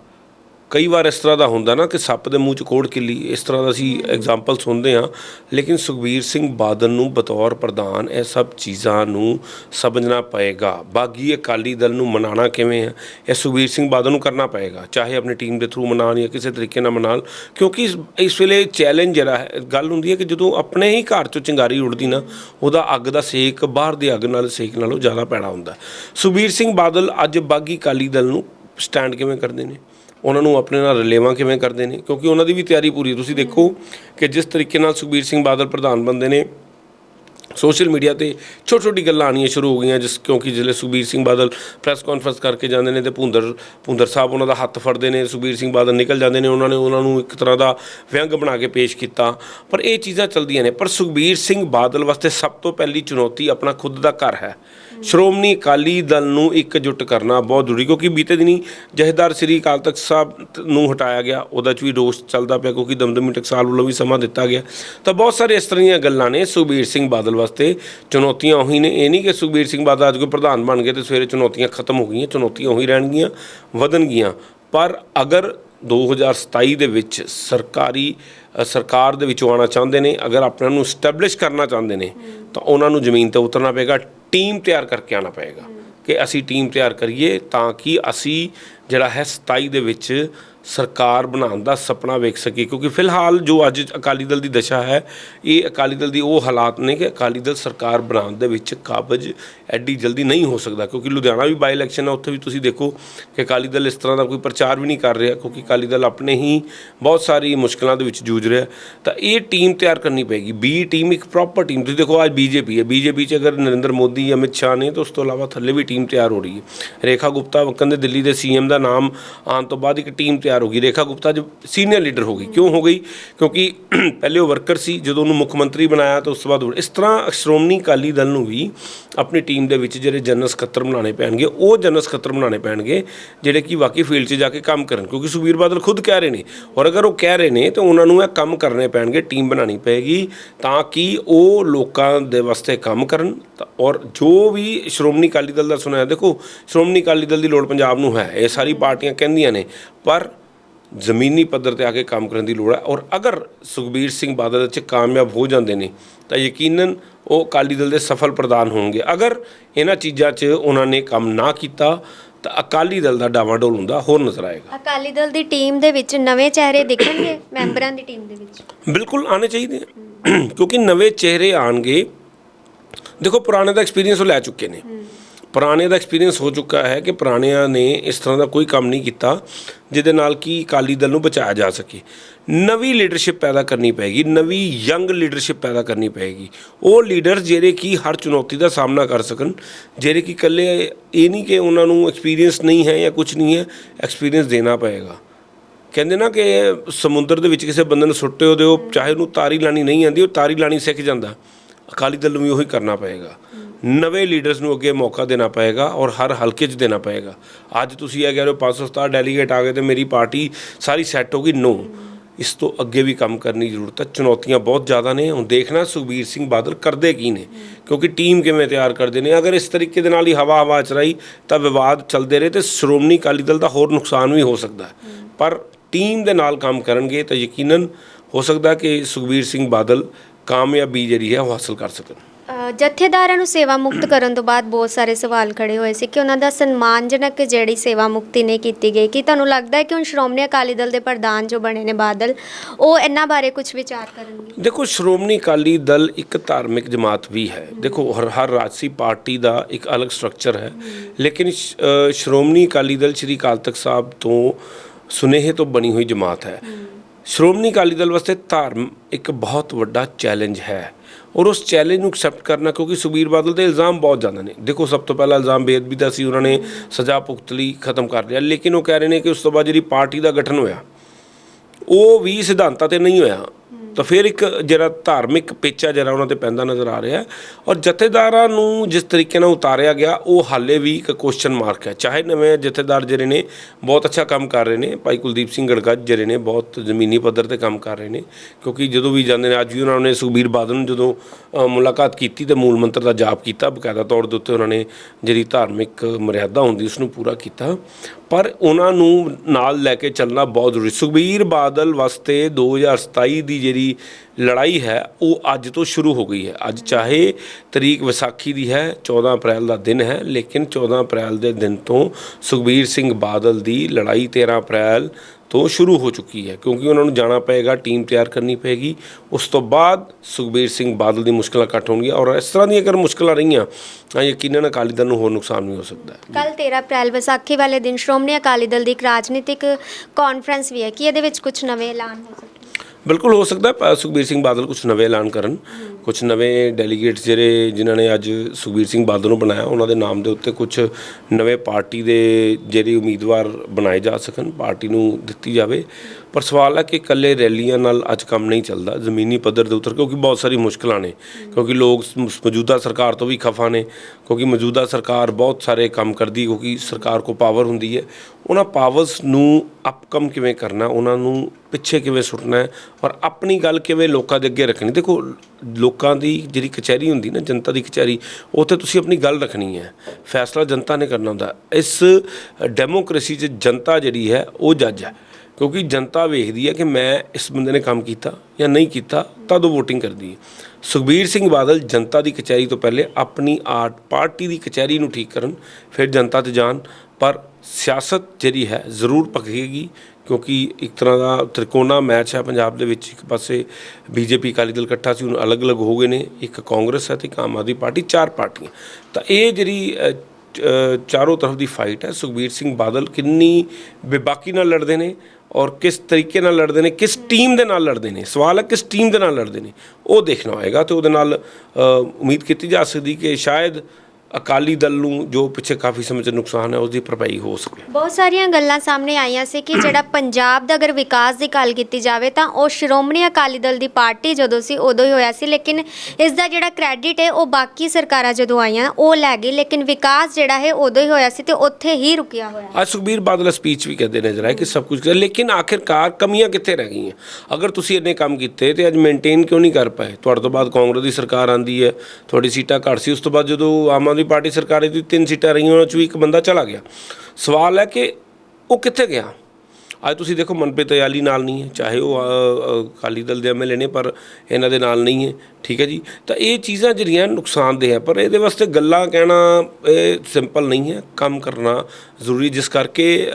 ਕਈ ਵਾਰ ਇਸ ਤਰ੍ਹਾਂ ਦਾ ਹੁੰਦਾ ਨਾ ਕਿ ਸੱਪ ਦੇ ਮੂੰਹ 'ਚ ਕੋੜ ਕਿੱਲੀ, ਇਸ ਤਰ੍ਹਾਂ ਦਾ ਅਸੀਂ ਐਗਜ਼ਾਮਪਲ ਸੁਣਦੇ ਹਾਂ। ਲੇਕਿਨ ਸੁਖਬੀਰ ਸਿੰਘ ਬਾਦਲ ਨੂੰ ਬਤੌਰ ਪ੍ਰਧਾਨ ਇਹ ਸਭ ਚੀਜ਼ਾਂ ਨੂੰ ਸਮਝਣਾ ਪਏਗਾ। ਬਾਗੀ ਅਕਾਲੀ ਦਲ ਨੂੰ ਮਨਾਣਾ ਕਿਵੇਂ ਹੈ? ਇਹ ਸੁਖਬੀਰ ਸਿੰਘ ਬਾਦਲ ਨੂੰ ਕਰਨਾ ਪਏਗਾ, ਚਾਹੇ ਆਪਣੀ ਟੀਮ ਦੇ ਥਰੂ ਮਨਾਉਣ ਜਾਂ ਕਿਸੇ ਤਰੀਕੇ ਨਾਲ ਮਨਾਉਣ ਕਿਉਂਕਿ ਇਸ- ਇਸ ਵੇਲੇ ਚੈਲੰਜ ਜਿਹੜਾ ਹੈ, ਗੱਲ ਹੁੰਦੀ ਹੈ ਕਿ ਜਦੋਂ ਆਪਣੇ ਹੀ ਘਰ 'ਚੋਂ ਚਿੰਗਾਰੀ ਉੱਡਦੀ ਨਾ, ਉਹਦਾ ਅੱਗ ਦਾ ਸੇਕ, ਬਾਹਰ ਦੀ ਅੱਗ ਨਾਲ ਸੇਕ ਨਾਲੋਂ ਜ਼ਿਆਦਾ ਪੈਣਾ ਹੁੰਦਾ। ਸੁਖਬੀਰ ਸਿੰਘ ਬਾਦਲ ਅੱਜ ਬਾਗੀ ਅਕਾਲੀ ਦਲ ਨੂੰ ਸਟੈਂਡ ਕਿਵੇਂ ਕਰਦੇ ਨੇ? ਉਹਨਾਂ ਨੂੰ ਆਪਣੇ ਨਾਲ ਰਲੇਵਾਂ ਕਿਵੇਂ ਕਰਦੇ ਨੇ? ਕਿਉਂਕਿ ਉਹਨਾਂ ਦੀ ਵੀ ਤਿਆਰੀ ਪੂਰੀ ਤੁਸੀਂ ਦੇਖੋ ਕਿ ਜਿਸ ਤਰੀਕੇ ਨਾਲ ਸੁਖਬੀਰ ਸਿੰਘ ਬਾਦਲ ਪ੍ਰਧਾਨ ਬੰਦੇ ਨੇ, ਸੋਸ਼ਲ ਮੀਡੀਆ ਤੇ ਛੋਟੀ ਛੋਟੀ ਗੱਲਾਂ ਆਉਣੀਆਂ ਸ਼ੁਰੂ ਹੋ ਗਈਆਂ, ਜਿਸ ਕਿਉਂਕਿ ਜਿਹੜੇ ਸੁਖਬੀਰ ਸਿੰਘ ਬਾਦਲ ਪ੍ਰੈਸ ਕਾਨਫਰੰਸ ਕਰਕੇ ਜਾਂਦੇ ਨੇ ਤੇ ਭੁੰਦਰ ਭੁੰਦਰ ਸਾਹਿਬ ਉਹਨਾਂ ਦਾ ਹੱਥ ਫੜਦੇ ਨੇ, ਸੁਖਬੀਰ ਸਿੰਘ ਬਾਦਲ ਨਿਕਲ ਜਾਂਦੇ ਨੇ, ਉਹਨਾਂ ਨੇ ਉਹਨਾਂ ਨੂੰ ਇੱਕ ਤਰ੍ਹਾਂ ਦਾ ਵਿਅੰਗ ਬਣਾ ਕੇ ਪੇਸ਼ ਕੀਤਾ। ਪਰ ਇਹ ਚੀਜ਼ਾਂ ਚੱਲਦੀਆਂ ਨੇ। ਪਰ ਸੁਖਬੀਰ ਸਿੰਘ ਬਾਦਲ ਵਾਸਤੇ ਸਭ ਤੋਂ ਪਹਿਲੀ ਚੁਣੌਤੀ ਆਪਣਾ ਖੁਦ ਦਾ ਘਰ ਹੈ। ਸ਼੍ਰੋਮਣੀ ਅਕਾਲੀ ਦਲ ਨੂੰ ਇਕਜੁੱਟ ਕਰਨਾ ਬਹੁਤ ਜ਼ਰੂਰੀ, ਕਿਉਂਕਿ ਬੀਤੇ ਦਿਨੀ ਜਹੇਦਾਰ ਸ੍ਰੀ ਅਕਾਲ ਤਖਤ ਸਾਹਿਬ ਨੂੰ ਹਟਾਇਆ ਗਿਆ। ਉਹਦਾ ਚ ਵੀ ਰੋਸ ਚੱਲਦਾ ਪਿਆ, ਕਿਉਂਕਿ ਦਮਦਮੀ ਟਕਸਾਲ ਵੱਲੋਂ ਵੀ ਸਮਾਂ ਦਿੱਤਾ ਗਿਆ। ਤਾਂ ਬਹੁਤ ਸਾਰੇ ਇਸ ਤਰ੍ਹਾਂ ਦੀਆਂ ਗੱਲਾਂ ਨੇ ਸੁਖਬੀਰ ਸਿੰਘ ਬਾਦਲ ਵਾਸਤੇ। ਚੁਣੌਤੀਆਂ ਉਹੀ ਨੇ। ਇਹ ਨਹੀਂ ਕਿ ਸੁਖਬੀਰ ਸਿੰਘ ਬਾਦਲ ਅੱਜ ਕੋਈ ਪ੍ਰਧਾਨ ਬਣ ਗਏ ਤੇ ਸਵੇਰੇ ਚੁਣੌਤੀਆਂ ਖਤਮ ਹੋ ਗਈਆਂ, ਚੁਣੌਤੀਆਂ ਉਹੀ ਰਹਿਣਗੀਆਂ, ਵਧਣਗੀਆਂ। ਪਰ ਅਗਰ 2027 ਦੇ ਵਿੱਚ ਸਰਕਾਰੀ ਸਰਕਾਰ ਦੇ ਵਿੱਚੋਂ ਆਉਣਾ ਚਾਹੁੰਦੇ ਨੇ, ਅਗਰ ਆਪਣੇ ਨੂੰ ਸਟੈਬਲਿਸ਼ ਕਰਨਾ ਚਾਹੁੰਦੇ ਨੇ, ਤਾਂ ਉਹਨਾਂ ਨੂੰ ਜ਼ਮੀਨ ਤੇ ਉਤਰਨਾ ਪਏਗਾ। ਟੀਮ ਤਿਆਰ ਕਰਕੇ ਆਉਣਾ ਪਏਗਾ ਕਿ ਅਸੀਂ ਟੀਮ ਤਿਆਰ ਕਰੀਏ ਤਾਂ ਕਿ ਅਸੀਂ ਜਿਹੜਾ ਹੈ 27 ਦੇ ਵਿੱਚ ਸਰਕਾਰ ਬਣਾਉਣ ਦਾ ਸੁਪਨਾ ਵੇਖ ਸਕੀਏ ਕਿਉਂਕਿ ਫਿਲਹਾਲ ਜੋ ਅੱਜ ਅਕਾਲੀ ਦਲ ਦੀ ਦਸ਼ਾ ਹੈ, ਇਹ ਅਕਾਲੀ ਦਲ ਦੀ ਉਹ ਹਾਲਾਤ ਨੇ ਕਿ ਅਕਾਲੀ ਦਲ ਸਰਕਾਰ ਬਣਾਉਣ ਦੇ ਵਿੱਚ ਕਾਬਜ ਐਡੀ ਜਲਦੀ ਨਹੀਂ ਹੋ ਸਕਦਾ। ਕਿਉਂਕਿ ਲੁਧਿਆਣਾ ਵੀ ਬਾਈ ਇਲੈਕਸ਼ਨ ਹੈ, ਉੱਥੇ ਵੀ ਤੁਸੀਂ ਦੇਖੋ ਕਿ ਅਕਾਲੀ ਦਲ ਇਸ ਤਰ੍ਹਾਂ ਦਾ ਕੋਈ ਪ੍ਰਚਾਰ ਵੀ ਨਹੀਂ ਕਰ ਰਿਹਾ, ਕਿਉਂਕਿ ਅਕਾਲੀ ਦਲ ਆਪਣੇ ਹੀ ਬਹੁਤ ਸਾਰੀ ਮੁਸ਼ਕਲਾਂ ਦੇ ਵਿੱਚ ਜੂਝ ਰਿਹਾ। ਤਾਂ ਇਹ ਟੀਮ ਤਿਆਰ ਕਰਨੀ ਪਏਗੀ। ਬੀ ਟੀਮ ਇੱਕ ਪ੍ਰੋਪਰ ਟੀਮ ਤੁਸੀਂ ਦੇਖੋ ਅੱਜ ਬੀਜੇਪੀ ਹੈ। ਬੀਜੇਪੀ 'ਚ ਅਗਰ ਨਰਿੰਦਰ ਮੋਦੀ, ਅਮਿਤ ਸ਼ਾਹ ਨੇ, ਤਾਂ ਉਸ ਤੋਂ ਇਲਾਵਾ ਥੱਲੇ ਵੀ ਟੀਮ ਤਿਆਰ ਹੋ ਰਹੀ ਹੈ। ਰੇਖਾ ਗੁਪਤਾ ਵਕਨ ਦੇ ਦਿੱਲੀ ਦੇ ਸੀਐਮ ਦਾ ਨਾਮ ਆਉਣ ਤੋਂ ਬਾਅਦ ਇੱਕ ਟੀਮ ਤਿਆਰ ਹੋ ਗਈ। ਰੇਖਾ ਗੁਪਤਾ ਜੋ ਸੀਨੀਅਰ ਲੀਡਰ ਹੋ ਗਈ। ਕਿਉਂ ਹੋ ਗਈ? ਕਿਉਂਕਿ ਪਹਿਲੇ ਉਹ ਵਰਕਰ ਸੀ, ਜਦੋਂ ਉਹਨੂੰ ਮੁੱਖ ਮੰਤਰੀ ਬਣਾਇਆ, ਤਾਂ ਉਸ ਤੋਂ ਬਾਅਦ ਇਸ ਤਰ੍ਹਾਂ ਸ਼੍ਰੋਮਣੀ ਅਕਾਲੀ ਦਲ ਨੂੰ ਵੀ ਆਪਣੀ ਟੀਮ ਦੇ ਵਿੱਚ ਜਿਹੜੇ ਜਨਰਲ ਸਕੱਤਰ ਬਣਾਉਣੇ ਪੈਣਗੇ, ਉਹ ਜਨਰਲ ਸਕੱਤਰ ਬਣਾਉਣੇ ਪੈਣਗੇ, ਜਿਹੜੇ ਕਿ ਵਾਕਈ ਫੀਲਡ 'ਚ ਜਾ ਕੇ ਕੰਮ ਕਰਨ। ਕਿਉਂਕਿ ਸੁਖਬੀਰ ਬਾਦਲ ਖੁਦ ਕਹਿ ਰਹੇ ਨੇ, ਔਰ ਅਗਰ ਉਹ ਕਹਿ ਰਹੇ ਨੇ, ਤਾਂ ਉਹਨਾਂ ਨੂੰ ਇਹ ਕੰਮ ਕਰਨੇ ਪੈਣਗੇ ਟੀਮ ਬਣਾਉਣੀ ਪਏਗੀ, ਤਾਂ ਕਿ ਉਹ ਲੋਕਾਂ ਦੇ ਵਾਸਤੇ ਕੰਮ ਕਰਨ। ਔਰ ਜੋ ਵੀ ਸ਼੍ਰੋਮਣੀ ਅਕਾਲੀ ਦਲ ਦਾ ਸੁਣਿਆ, ਦੇਖੋ, ਸ਼੍ਰੋਮਣੀ ਅਕਾਲੀ ਦਲ ਦੀ ਲੋੜ ਪੰਜਾਬ ਨੂੰ ਹੈ, ਇਹ ਸਾਰੀ ਪਾਰਟੀਆਂ ਕਹਿੰਦੀਆਂ ਨੇ, ਪਰ ਜ਼ਮੀਨੀ ਪੱਧਰ ਤੇ ਆ ਕੇ ਕੰਮ ਕਰਨ ਦੀ ਲੋੜ ਹੈ। ਔਰ ਅਗਰ ਸੁਖਬੀਰ ਸਿੰਘ ਬਾਦਲ ਚ ਕਾਮਯਾਬ ਹੋ ਜਾਂਦੇ ਨੇ ਤਾਂ ਯਕੀਨਨ ਉਹ ਅਕਾਲੀ ਦਲ ਦੇ ਸਫਲ ਪ੍ਰਧਾਨ ਹੋਣਗੇ। ਅਗਰ ਇਹਨਾਂ ਚੀਜ਼ਾਂ 'ਚ ਉਹਨਾਂ ਨੇ ਕੰਮ ਨਾ ਕੀਤਾ ਤਾਂ ਅਕਾਲੀ ਦਲ ਦਾ ਡਾਵਾਡੋਲ ਹੁੰਦਾ ਹੋਰ ਨਜ਼ਰ ਆਏਗਾ। ਅਕਾਲੀ ਦਲ ਦੀ ਟੀਮ ਦੇ ਵਿੱਚ ਨਵੇਂ ਚਿਹਰੇ ਦਿਖਣਗੇ ਮੈਂਬਰਾਂ ਦੀ ਟੀਮ ਦੇ ਵਿੱਚ? ਬਿਲਕੁਲ ਆਣੇ ਚਾਹੀਦੇ ਆ। ਕਿਉਂਕਿ ਨਵੇਂ ਚਿਹਰੇ ਆਣਗੇ ਦੇਖੋ ਪੁਰਾਣੇ ਦਾ ਐਕਸਪੀਰੀਅੰਸ ਉਹ ਲੈ ਚੁੱਕੇ ਨੇ। ਪੁਰਾਣੇ ਦਾ ਐਕਸਪੀਰੀਅੰਸ ਹੋ ਚੁੱਕਾ ਹੈ ਕਿ ਪੁਰਾਣਿਆਂ ਨੇ ਇਸ ਤਰ੍ਹਾਂ ਦਾ ਕੋਈ ਕੰਮ ਨਹੀਂ ਕੀਤਾ, ਜਿਹਦੇ ਨਾਲ ਕਿ ਅਕਾਲੀ ਦਲ ਨੂੰ ਬਚਾਇਆ ਜਾ ਸਕੇ। ਨਵੀਂ ਲੀਡਰਸ਼ਿਪ ਪੈਦਾ ਕਰਨੀ ਪਏਗੀ ਨਵੀਂ ਯੰਗ ਲੀਡਰਸ਼ਿਪ ਪੈਦਾ ਕਰਨੀ ਪਏਗੀ ਉਹ ਲੀਡਰ ਜਿਹੜੇ ਕਿ ਹਰ ਚੁਣੌਤੀ ਦਾ ਸਾਹਮਣਾ ਕਰ ਸਕਣ, ਜਿਹੜੇ ਕਿ ਇਕੱਲੇ ਇਹ ਨਹੀਂ ਕਿ ਉਹਨਾਂ ਨੂੰ ਐਕਸਪੀਰੀਅੰਸ ਨਹੀਂ ਹੈ ਜਾਂ ਕੁਝ ਨਹੀਂ ਹੈ ਐਕਸਪੀਰੀਅੰਸ ਦੇਣਾ ਪਏਗਾ। ਕਹਿੰਦੇ ਨਾ ਕਿ ਸਮੁੰਦਰ ਦੇ ਵਿੱਚ ਕਿਸੇ ਬੰਦੇ ਨੂੰ ਸੁੱਟੇ ਉਹਦੇ ਉਹ ਚਾਹੇ ਉਹਨੂੰ ਤਾਰੀ ਲਾਣੀ ਨਹੀਂ ਆਂਦੀ ਉਹ ਤਾਰੀ ਲਾਣੀ ਸਿੱਖ ਜਾਂਦਾ। ਅਕਾਲੀ ਦਲ ਨੂੰ ਵੀ ਉਹੀ ਕਰਨਾ ਪਏਗਾ। ਨਵੇਂ ਲੀਡਰਸ ਨੂੰ ਅੱਗੇ ਮੌਕਾ ਦੇਣਾ ਪਏਗਾ ਔਰ ਹਰ ਹਲਕੇ 'ਚ ਦੇਣਾ ਪਏਗਾ। ਅੱਜ ਤੁਸੀਂ ਇਹ ਕਹਿ ਰਹੇ ਹੋ 567 ਡੈਲੀਗੇਟ ਆ ਗਏ ਤੇ ਮੇਰੀ ਪਾਰਟੀ ਸਾਰੀ ਸੈੱਟ ਹੋ ਗਈ। ਨੋ ਇਸ ਤੋਂ ਅੱਗੇ ਵੀ ਕੰਮ ਕਰਨ ਦੀ ਜ਼ਰੂਰਤ ਹੈ। ਚੁਣੌਤੀਆਂ ਬਹੁਤ ਜ਼ਿਆਦਾ ਨੇ। ਹੁਣ ਦੇਖਣਾ ਸੁਖਬੀਰ ਸਿੰਘ ਬਾਦਲ ਕਰਦੇ ਕੀ ਨੇ, ਕਿਉਂਕਿ ਟੀਮ ਕਿਵੇਂ ਤਿਆਰ ਕਰਦੇ ਨੇ। ਅਗਰ ਇਸ ਤਰੀਕੇ ਦੇ ਨਾਲ ਹੀ ਹਵਾ ਹਵਾ ਚਰਾਈ ਤਾਂ ਵਿਵਾਦ ਚੱਲਦੇ ਰਹੇ ਤੇ ਸ਼੍ਰੋਮਣੀ ਅਕਾਲੀ ਦਲ ਦਾ ਹੋਰ ਨੁਕਸਾਨ ਵੀ ਹੋ ਸਕਦਾ ਹੈ। ਪਰ ਟੀਮ ਦੇ ਨਾਲ ਕੰਮ ਕਰਨਗੇ ਤਾਂ ਯਕੀਨਨ ਹੋ ਸਕਦਾ ਕਿ ਸੁਖਬੀਰ ਸਿੰਘ ਬਾਦਲ ਕਾਮਯਾਬੀ ਜਿਹੜੀ ਹੈ ਉਹ ਹਾਸਲ ਕਰ ਸਕਣ। ਜਥੇਦਾਰਾਂ ਨੂੰ ਸੇਵਾ ਮੁਕਤ ਕਰਨ ਤੋਂ ਬਾਅਦ ਬਹੁਤ ਸਾਰੇ ਸਵਾਲ ਖੜੇ ਹੋਏ ਸੀ ਕਿ ਉਹਨਾਂ ਦਾ ਸਨਮਾਨਜਨਕ ਜਿਹੜੀ ਸੇਵਾ ਮੁਕਤੀ ਨਹੀਂ ਕੀਤੀ ਗਈ, ਕੀ ਤੁਹਾਨੂੰ ਲੱਗਦਾ ਹੈ ਕਿ ਹੁਣ ਸ਼੍ਰੋਮਣੀ ਅਕਾਲੀ ਦਲ ਦੇ ਪ੍ਰਧਾਨ ਜੋ ਬਣੇ ਨੇ ਬਾਦਲ, ਉਹ ਇਹਨਾਂ ਬਾਰੇ ਕੁਝ ਵਿਚਾਰ ਕਰਨਗੇ? ਦੇਖੋ, ਸ਼੍ਰੋਮਣੀ ਅਕਾਲੀ ਦਲ ਇੱਕ ਧਾਰਮਿਕ ਜਮਾਤ ਵੀ ਹੈ। ਦੇਖੋ, ਹਰ ਹਰ ਰਾਜਸੀ ਪਾਰਟੀ ਦਾ ਇੱਕ ਅਲੱਗ ਸਟਰਕਚਰ ਹੈ। ਲੇਕਿਨ ਸ਼੍ਰੋਮਣੀ ਅਕਾਲੀ ਦਲ ਸ੍ਰੀ ਅਕਾਲ ਤਖਤ ਸਾਹਿਬ ਤੋਂ ਸੁਨੇਹੇ ਤੋਂ ਬਣੀ ਹੋਈ ਜਮਾਤ ਹੈ। ਸ਼੍ਰੋਮਣੀ ਅਕਾਲੀ ਦਲ ਵਾਸਤੇ ਧਰਮ ਇੱਕ ਬਹੁਤ ਵੱਡਾ ਚੈਲੰਜ ਹੈ। ਔਰ ਉਸ ਚੈਲੰਜ ਨੂੰ ਐਕਸੈਪਟ ਕਰਨਾ ਕਿਉਂਕਿ ਸੁਬੀਰ ਬਾਦਲ ਦੇ ਇਲਜ਼ਾਮ ਬਹੁਤ ਜ਼ਿਆਦਾ ਨੇ। ਦੇਖੋ, ਸਭ ਤੋਂ ਪਹਿਲਾਂ ਇਲਜ਼ਾਮ ਬੇਅਦਬੀ ਦਾ ਸੀ, ਉਹਨਾਂ ਨੇ ਸਜ਼ਾ ਭੁਗਤ ਲਈ ਖਤਮ ਕਰ ਲਿਆ। ਲੇਕਿਨ ਉਹ ਕਹਿ ਰਹੇ ਨੇ ਕਿ ਉਸ ਤੋਂ ਬਾਅਦ ਜਿਹੜੀ ਪਾਰਟੀ ਦਾ ਗਠਨ ਹੋਇਆ, ਉਹ ਵੀ ਸਿਧਾਂਤਾਂ ਤੇ ਨਹੀਂ ਹੋਇਆ। ਤਾਂ ਫਿਰ ਇੱਕ ਜਿਹੜਾ ਧਾਰਮਿਕ ਪੇਚਾ ਜਿਹੜਾ ਉਹਨਾਂ ਤੇ ਪੈਂਦਾ ਨਜ਼ਰ ਆ ਰਿਹਾ ਔਰ ਜਥੇਦਾਰਾਂ ਨੂੰ ਜਿਸ ਤਰੀਕੇ ਨਾਲ ਉਤਾਰਿਆ ਗਿਆ, ਉਹ ਹਾਲੇ ਵੀ ਇੱਕ ਕੁਐਸਚਨ ਮਾਰਕ ਹੈ। ਚਾਹੇ ਨਵੇਂ ਜਥੇਦਾਰ ਜਿਹੜੇ ਨੇ ਬਹੁਤ ਅੱਛਾ ਕੰਮ ਕਰ ਰਹੇ ਨੇ, ਭਾਈ ਕੁਲਦੀਪ ਸਿੰਘ ਗੜਗੱਜ ਜਿਹੜੇ ਨੇ ਬਹੁਤ ਜ਼ਮੀਨੀ ਪੱਧਰ ਤੇ ਕੰਮ ਕਰ ਰਹੇ ਨੇ, ਕਿਉਂਕਿ ਜਦੋਂ ਵੀ ਜਾਂਦੇ ਨੇ, ਅੱਜ ਵੀ ਉਹਨਾਂ ਨੇ ਸੁਖਬੀਰ ਬਾਦਲ ਨੂੰ ਜਦੋਂ ਮੁਲਾਕਾਤ ਕੀਤੀ ਤੇ ਮੂਲ ਮੰਤਰ ਦਾ ਜਾਪ ਕੀਤਾ, ਬਕਾਇਦਾ ਤੌਰ ਦੇ ਉੱਤੇ ਉਹਨਾਂ ਨੇ ਜਿਹੜੀ ਧਾਰਮਿਕ ਮਰਿਆਦਾ ਹੁੰਦੀ ਉਸ ਨੂੰ ਪੂਰਾ ਕੀਤਾ। ਪਰ ਉਹਨਾਂ ਨੂੰ ਨਾਲ ਲੈ ਕੇ ਚੱਲਣਾ ਬਹੁਤ ਜ਼ਰੂਰੀ ਸੁਖਬੀਰ ਬਾਦਲ ਵਾਸਤੇ 2027 ਦੀ ਜਿਹੜੀ ਲੜਾਈ ਹੈ, ਉਹ ਅੱਜ ਤੋਂ ਸ਼ੁਰੂ ਹੋ ਗਈ ਹੈ। ਅੱਜ ਚਾਹੇ ਤਰੀਕ ਵਿਸਾਖੀ ਦੀ ਹੈ 14 ਅਪ੍ਰੈਲ ਦਾ ਦਿਨ ਹੈ, ਲੇਕਿਨ 14 ਅਪ੍ਰੈਲ ਦੇ ਦਿਨ ਤੋਂ ਸੁਖਬੀਰ ਸਿੰਘ ਬਾਦਲ ਦੀ ਲੜਾਈ 13 ਅਪ੍ਰੈਲ ਤੋਂ ਸ਼ੁਰੂ ਹੋ ਚੁੱਕੀ ਹੈ, ਕਿਉਂਕਿ ਉਹਨਾਂ ਨੂੰ ਜਾਣਾ ਪਏਗਾ, ਟੀਮ ਤਿਆਰ ਕਰਨੀ ਪਏਗੀ। ਉਸ ਤੋਂ ਬਾਅਦ ਸੁਖਬੀਰ ਸਿੰਘ ਬਾਦਲ ਦੀ ਮੁਸ਼ਕਲਾਂ ਘੱਟ ਹੋਣਗੀਆਂ ਔਰ ਇਸ ਤਰ੍ਹਾਂ ਦੀਆਂ ਅਗਰ ਮੁਸ਼ਕਲਾਂ ਰਹੀਆਂ, ਤਾਂ ਯਕੀਨਨ ਅਕਾਲੀ ਦਲ ਨੂੰ ਹੋਰ ਨੁਕਸਾਨ ਵੀ ਹੋ ਸਕਦਾ ਹੈ। ਕੱਲ 13 ਅਪ੍ਰੈਲ ਵਿਸਾਖੀ ਵਾਲੇ ਦਿਨ ਸ਼੍ਰੋਮਣੀ ਅਕਾਲੀ ਦਲ ਦੀ ਇੱਕ ਰਾਜਨੀਤਿਕ ਕਾਨਫਰੰਸ ਵੀ ਹੈ। ਕਿ ਇਹਦੇ ਵਿੱਚ ਕੁਝ ਨਵੇਂ ਐਲਾਨ ਹੋ ਸਕਦੇ? ਬਿਲਕੁਲ ਹੋ ਸਕਦਾ ਪ- ਸੁਖਬੀਰ ਸਿੰਘ ਬਾਦਲ ਕੁਝ ਨਵੇਂ ਐਲਾਨ ਕਰਨ। ਕੁਝ ਨਵੇਂ ਡੈਲੀਗੇਟਸ ਜਿਹੜੇ, ਜਿਨ੍ਹਾਂ ਨੇ ਅੱਜ ਸੁਖਬੀਰ ਸਿੰਘ ਬਾਦਲ ਨੂੰ ਬਣਾਇਆ, ਉਹਨਾਂ ਦੇ ਨਾਮ ਦੇ ਉੱਤੇ ਕੁਝ ਨਵੇਂ ਪਾਰਟੀ ਦੇ ਜਿਹੜੇ ਉਮੀਦਵਾਰ ਬਣਾਏ ਜਾ ਸਕਣ, ਪਾਰਟੀ ਨੂੰ ਦਿੱਤੀ ਜਾਵੇ। ਪਰ ਸਵਾਲ ਹੈ ਕਿ ਇਕੱਲੇ ਰੈਲੀਆਂ ਨਾਲ ਅੱਜ ਕੰਮ ਨਹੀਂ ਚੱਲਦਾ, ਜ਼ਮੀਨੀ ਪੱਧਰ ਦੇ ਉੱਤਰ, ਕਿਉਂਕਿ ਬਹੁਤ ਸਾਰੀ ਮੁਸ਼ਕਲਾਂ ਨੇ, ਕਿਉਂਕਿ ਲੋਕ ਸ- ਮੌਜੂਦਾ ਸਰਕਾਰ ਤੋਂ ਵੀ ਖਫਾ ਨੇ, ਕਿਉਂਕਿ ਮੌਜੂਦਾ ਸਰਕਾਰ ਬਹੁਤ ਸਾਰੇ ਕੰਮ ਕਰਦੀ ਕਿਉਂਕਿ ਸਰਕਾਰ ਕੋ ਪਾਵਰ ਹੁੰਦੀ ਹੈ। ਉਹਨਾਂ ਪਾਵਰਸ ਨੂੰ ਅਪਕਮ ਕਿਵੇਂ ਕਰਨਾ, ਉਹਨਾਂ ਨੂੰ ਪਿੱਛੇ ਕਿਵੇਂ ਸੁੱਟਣਾ ਹੈ ਔਰ ਆਪਣੀ ਗੱਲ ਕਿਵੇਂ ਲੋਕਾਂ ਦੇ ਅੱਗੇ ਰੱਖਣੀ। ਦੇਖੋ, ਲੋਕਾਂ ਦੀ ਜਿਹੜੀ ਕਚਹਿਰੀ ਹੁੰਦੀ ਨਾ, ਜਨਤਾ ਦੀ ਕਚਹਿਰੀ ਉੱਥੇ ਤੁਸੀਂ ਆਪਣੀ ਗੱਲ ਰੱਖਣੀ ਹੈ। ਫੈਸਲਾ ਜਨਤਾ ਨੇ ਕਰਨਾ ਹੁੰਦਾ। ਇਸ ਡੈਮੋਕ੍ਰੇਸੀ 'ਚ ਜਨਤਾ ਜਿਹੜੀ ਹੈ, ਉਹ ਜੱਜ ਹੈ। ਕਿਉਂਕਿ ਜਨਤਾ ਵੇਖਦੀ ਹੈ ਕਿ ਮੈਂ ਇਸ ਬੰਦੇ ਨੇ ਕੰਮ ਕੀਤਾ ਜਾਂ ਨਹੀਂ ਕੀਤਾ ਤਦ ਉਹ VOTING ਕਰਦੀ ਹੈ। ਸੁਖਬੀਰ ਸਿੰਘ ਬਾਦਲ ਜਨਤਾ ਦੀ ਕਚਹਿਰੀ ਤੋਂ ਪਹਿਲੇ ਆਪਣੀ ਆਰਟ ਪਾਰਟੀ ਦੀ ਕਚਹਿਰੀ ਨੂੰ ਠੀਕ ਕਰਨ, ਫਿਰ ਜਨਤਾ ਤੇ ਜਾਣ, ਪਰ ਸਿਆਸਤ ਜਿਹੜੀ ਹੈ ਜ਼ਰੂਰ ਭਖੇਗੀ, ਕਿਉਂਕਿ ਇੱਕ ਤਰ੍ਹਾਂ ਦਾ ਤ੍ਰਿਕੋਣਾ ਮੈਚ ਹੈ ਪੰਜਾਬ ਦੇ ਵਿੱਚ। ਇੱਕ ਪਾਸੇ ਬੀਜੇਪੀ, ਅਕਾਲੀ ਦਲ ਇਕੱਠਾ ਸੀ, ਹੁਣ ਅਲੱਗ-ਅਲੱਗ ਹੋ ਗਏ ਨੇ। ਇੱਕ ਕਾਂਗਰਸ ਹੈ ਤੇ ਇੱਕ ਆਮ ਆਦਮੀ ਪਾਰਟੀ, ਚਾਰ ਪਾਰਟੀਆਂ। ਤਾਂ ਇਹ ਜਿਹੜੀ ਚਾਰੋਂ ਤਰਫ ਦੀ ਫਾਈਟ ਹੈ, ਸੁਖਬੀਰ ਸਿੰਘ ਬਾਦਲ ਕਿੰਨੀ ਬੇਬਾਕੀ ਨਾਲ ਲੜਦੇ ਨੇ ਔਰ ਕਿਸ ਤਰੀਕੇ ਨਾਲ ਲੜਦੇ ਨੇ, ਕਿਸ ਟੀਮ ਦੇ ਨਾਲ ਲੜਦੇ ਨੇ? ਸਵਾਲ ਹੈ ਕਿਸ ਟੀਮ ਦੇ ਨਾਲ ਲੜਦੇ ਨੇ? ਉਹ ਦੇਖਣਾ ਹੋਏਗਾ ਤੇ ਉਹਦੇ ਨਾਲ ਉਮੀਦ ਕੀਤੀ ਜਾ ਸਕਦੀ ਕਿ ਸ਼ਾਇਦ ਅਕਾਲੀ ਦਲ ਨੂੰ ਜੋ ਪਿੱਛੇ ਕਾਫੀ ਸਮੇਂ 'ਚ ਨੁਕਸਾਨ ਹੈ ਉਸ ਦੀ ਭਰਪਾਈ ਹੋ ਸਕੇ। ਬਹੁਤ ਸਾਰੀਆਂ ਗੱਲਾਂ ਸਾਹਮਣੇ ਆਈਆਂ ਸੀ ਕਿ ਜਿਹੜਾ ਪੰਜਾਬ ਦਾ ਅਗਰ ਵਿਕਾਸ ਦੀ ਗੱਲ ਕੀਤੀ ਜਾਵੇ ਤਾਂ ਉਹ ਸ਼੍ਰੋਮਣੀ ਅਕਾਲੀ ਦਲ ਦੀ ਪਾਰਟੀ ਜਦੋਂ ਸੀ ਉਦੋਂ ਹੀ ਹੋਇਆ ਸੀ। ਲੇਕਿਨ ਇਸ ਦਾ ਜਿਹੜਾ ਕ੍ਰੈਡਿਟ ਹੈ ਉਹ ਬਾਕੀ ਸਰਕਾਰਾਂ ਜਦੋਂ ਆਈਆਂ ਉਹ ਲੈ ਗਈ ਲੇਕਿਨ ਵਿਕਾਸ ਜਿਹੜਾ ਹੈ ਉਦੋਂ ਹੀ ਹੋਇਆ ਸੀ ਤੇ ਉੱਥੇ ਹੀ ਰੁਕਿਆ ਹੋਇਆ। ਅੱਜ ਸੁਖਬੀਰ ਬਾਦਲ ਸਪੀਚ ਵੀ ਕਹਿੰਦੇ ਨਜ਼ਰ ਆਏ ਕਿ ਸਭ ਕੁਝ ਕਰ ਲੇਕਿਨ ਆਖਿਰਕਾਰ ਕਮੀਆਂ ਕਿੱਥੇ ਰਹਿ ਗਈਆਂ? ਅਗਰ ਤੁਸੀਂ ਇੰਨੇ ਕੰਮ ਕੀਤੇ ਤੇ ਅੱਜ ਮੇਨਟੇਨ ਕਿਉਂ ਨਹੀਂ ਕਰ ਪਾਏ? ਤੁਹਾਡੇ ਤੋਂ ਬਾਅਦ ਕਾਂਗਰਸ ਦੀ ਸਰਕਾਰ ਆਂਦੀ ਹੈ ਤੁਹਾਡੀ ਸੀਟਾਂ ਘੱਟ ਸੀ। ਉਸ ਤੋਂ ਬਾਅਦ ਜਦੋਂ ਆਮ ਆਦਮੀ ਪਾਰਟੀ ਸਰਕਾਰ ਦੀ ਤਿੰਨ ਸੀਟਾਂ ਰਹੀਆਂ, ਉਹਨਾਂ 'ਚ ਵੀ ਇੱਕ ਬੰਦਾ ਚਲਾ ਗਿਆ। ਸਵਾਲ ਹੈ ਕਿ ਉਹ ਕਿੱਥੇ ਗਿਆ? ਅੱਜ ਤੁਸੀਂ ਦੇਖੋ, ਮਨਪ੍ਰੀਤ ਯਾਲੀ ਨਾਲ ਨਹੀਂ ਹੈ, ਚਾਹੇ ਉਹ ਅਕਾਲੀ ਦਲ ਦੇ ਐਮਐਲਏ ਨੇ, ਪਰ ਇਹਨਾਂ ਦੇ ਨਾਲ ਨਹੀਂ ਹੈ। ਠੀਕ ਹੈ ਜੀ? ਤਾਂ ਇਹ ਚੀਜ਼ਾਂ ਜਿਹੜੀਆਂ ਨੁਕਸਾਨਦੇਹ ਹੈ, ਪਰ ਇਹਦੇ ਵਾਸਤੇ ਗੱਲਾਂ ਕਹਿਣਾ ਇਹ ਸਿੰਪਲ ਨਹੀਂ ਹੈ। ਕੰਮ ਕਰਨਾ ਜ਼ਰੂਰੀ, ਜਿਸ ਕਰਕੇ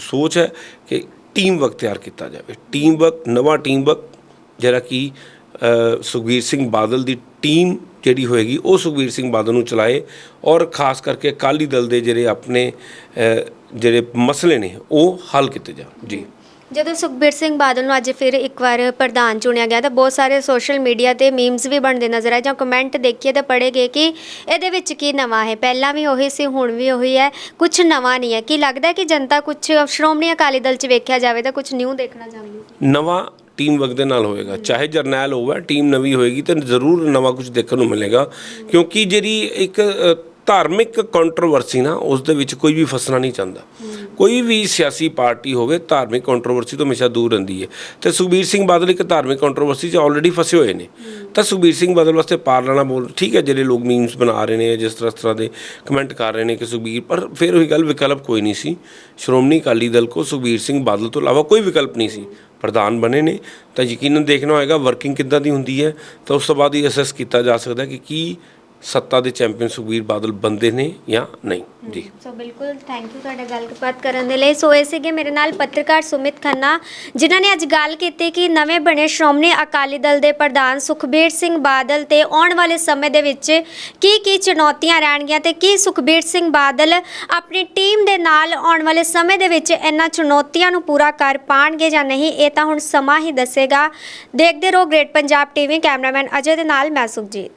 ਸੋਚ ਹੈ ਕਿ ਟੀਮ ਵਰਕ ਤਿਆਰ ਕੀਤਾ ਜਾਵੇ। ਟੀਮ ਵਰਕ ਨਵਾਂ ਟੀਮ ਵਰਕ ਜਿਹੜਾ ਕਿ ਸੁਖਬੀਰ ਸਿੰਘ ਬਾਦਲ ਦੀ ਟੀਮ ਜਿਹੜੀ ਹੋਏਗੀ ਉਹ ਸੁਖਬੀਰ ਸਿੰਘ ਬਾਦਲ ਨੂੰ ਚਲਾਏ ਔਰ ਖਾਸ ਕਰਕੇ ਅਕਾਲੀ ਦਲ ਦੇ ਜਿਹੜੇ ਆਪਣੇ ਜਿਹੜੇ ਮਸਲੇ ਨੇ ਉਹ ਹੱਲ ਕੀਤੇ ਜਾਣ। ਜੀ। ਜਦੋਂ ਸੁਖਬੀਰ ਸਿੰਘ ਬਾਦਲ ਨੂੰ ਅੱਜ ਫਿਰ ਇੱਕ ਵਾਰ ਪ੍ਰਧਾਨ ਚੁਣਿਆ ਗਿਆ ਤਾਂ ਬਹੁਤ ਸਾਰੇ ਸੋਸ਼ਲ ਮੀਡੀਆ ਤੇ ਮੀਮਸ ਵੀ ਬਣਦੇ ਨਜ਼ਰ ਆਏ ਜਾਂ ਕਮੈਂਟ ਦੇਖੀਏ ਤਾਂ ਪੜ੍ਹੇ ਗਏ ਕਿ ਇਹਦੇ ਵਿੱਚ ਕੀ ਨਵਾਂ ਹੈ। ਪਹਿਲਾਂ ਵੀ ਉਹੀ ਸੀ ਹੁਣ ਵੀ ਉਹੀ ਹੈ ਕੁਝ ਨਵਾਂ ਨਹੀਂ ਹੈ। ਕੀ ਲੱਗਦਾ ਕਿ ਜਨਤਾ ਕੁਝ ਸ਼੍ਰੋਮਣੀ ਅਕਾਲੀ ਦਲ 'ਚ ਵੇਖਿਆ ਜਾਵੇ ਤਾਂ ਕੁਝ ਨਿਊ ਦੇਖਣਾ ਚਾਹੁੰਦੀ ਨਵਾਂ ਟੀਮ ਵਰਕ ਦੇ ਨਾਲ ਹੋਏਗਾ। ਚਾਹੇ ਜਰਨੈਲ ਹੋਵੇ ਟੀਮ ਨਵੀਂ ਹੋਏਗੀ ਤੇ ਜ਼ਰੂਰ ਨਵਾਂ ਕੁਝ ਦੇਖਣ ਨੂੰ ਮਿਲੇਗਾ। ਕਿਉਂਕਿ ਜਿਹੜੀ ਇੱਕ ਧਾਰਮਿਕ ਕੰਟਰੋਵਰਸੀ ਨਾ ਉਸ ਦੇ ਵਿੱਚ ਕੋਈ ਵੀ ਫਸਣਾ ਨਹੀਂ ਚਾਹੁੰਦਾ। ਕੋਈ ਵੀ ਸਿਆਸੀ ਪਾਰਟੀ ਹੋਵੇ, ਧਾਰਮਿਕ ਕੰਟਰੋਵਰਸੀ ਤੋਂ ਹਮੇਸ਼ਾ ਦੂਰ ਰਹਿੰਦੀ ਹੈ। ਤੇ ਸੁਖਬੀਰ ਸਿੰਘ ਬਾਦਲ ਇੱਕ ਧਾਰਮਿਕ ਕੰਟਰੋਵਰਸੀ 'ਚ ਆਲਰੇਡੀ ਫਸੇ ਹੋਏ ਨੇ। ਤਾਂ ਸੁਖਬੀਰ ਸਿੰਘ ਬਾਦਲ ਵਾਸਤੇ ਪਾਰ ਲੈਣਾ ਬੋਲ, ਠੀਕ ਹੈ, ਜਿਹੜੇ ਲੋਕ ਮੀਮਸ ਬਣਾ ਰਹੇ ਨੇ, ਜਿਸ ਤਰ੍ਹਾਂ ਇਸ ਤਰ੍ਹਾਂ ਦੇ ਕਮੈਂਟ ਕਰ ਰਹੇ ਨੇ ਕਿ ਸੁਖਬੀਰ ਪਰ ਫਿਰ ਉਹੀ ਗੱਲ ਵਿਕਲਪ ਕੋਈ ਨਹੀਂ ਸੀ। ਸ਼੍ਰੋਮਣੀ ਅਕਾਲੀ ਦਲ ਕੋ ਸੁਖਬੀਰ ਸਿੰਘ ਬਾਦਲ ਤੋਂ ਇਲਾਵਾ ਕੋਈ ਵਿਕਲਪ ਨਹੀਂ ਸੀ। ਪ੍ਰਧਾਨ ਬਣੇ ਨੇ। ਤਾਂ ਯਕੀਨਨ ਦੇਖਣਾ ਹੋਏਗਾ ਵਰਕਿੰਗ ਕਿੱਦਾਂ ਦੀ ਹੁੰਦੀ ਹੈ। ਤਾਂ ਉਸ ਤੋਂ ਬਾਅਦ ਹੀ ਅਸੈਸ ਕੀਤਾ ਜਾ ਸਕਦਾ ਕਿ ਕੀ ਸੱਤਾ ਦੇ ਚੈਂਪੀਅਨ ਸੁਖਬੀਰ ਬਾਦਲ ਬੰਦੇ ਨੇ ਜਾਂ ਨਹੀਂ? ਜੀ। ਸੋ ਬਿਲਕੁਲ ਥੈਂਕ ਯੂ ਤੁਹਾਡਾ ਗੱਲਬਾਤ ਕਰਨ ਦੇ ਲਈ। ਸੋ ਇਹ ਸੀਗੇ ਮੇਰੇ ਨਾਲ ਪੱਤਰਕਾਰ ਸੁਮਿਤ ਖੰਨਾ ਜਿਨ੍ਹਾਂ ਨੇ ਅੱਜ ਗੱਲ ਕੀਤੀ ਕਿ ਨਵੇਂ ਬਣੇ ਸ਼੍ਰੋਮਣੀ ਅਕਾਲੀ ਦਲ ਦੇ ਪ੍ਰਧਾਨ ਸੁਖਬੀਰ ਸਿੰਘ ਬਾਦਲ ਤੇ ਆਉਣ ਵਾਲੇ ਸਮੇਂ ਦੇ ਵਿੱਚ ਕੀ ਕੀ ਚੁਣੌਤੀਆਂ ਰਹਿਣਗੀਆਂ ਤੇ ਕੀ ਸੁਖਬੀਰ ਸਿੰਘ ਬਾਦਲ ਆਪਣੀ ਟੀਮ ਦੇ ਨਾਲ ਆਉਣ ਵਾਲੇ ਸਮੇਂ ਦੇ ਵਿੱਚ ਇਹਨਾਂ ਚੁਣੌਤੀਆਂ ਨੂੰ ਪੂਰਾ ਕਰ ਪਾਣਗੇ ਜਾਂ ਨਹੀਂ ਇਹ ਤਾਂ ਹੁਣ ਸਮਾਂ ਹੀ ਦੱਸੇਗਾ। ਦੇਖਦੇ ਰਹੋ Great Punjab TV cameraman Ajay ਦੇ ਨਾਲ ਮੈਂ ਸੁਖਜੀਤ।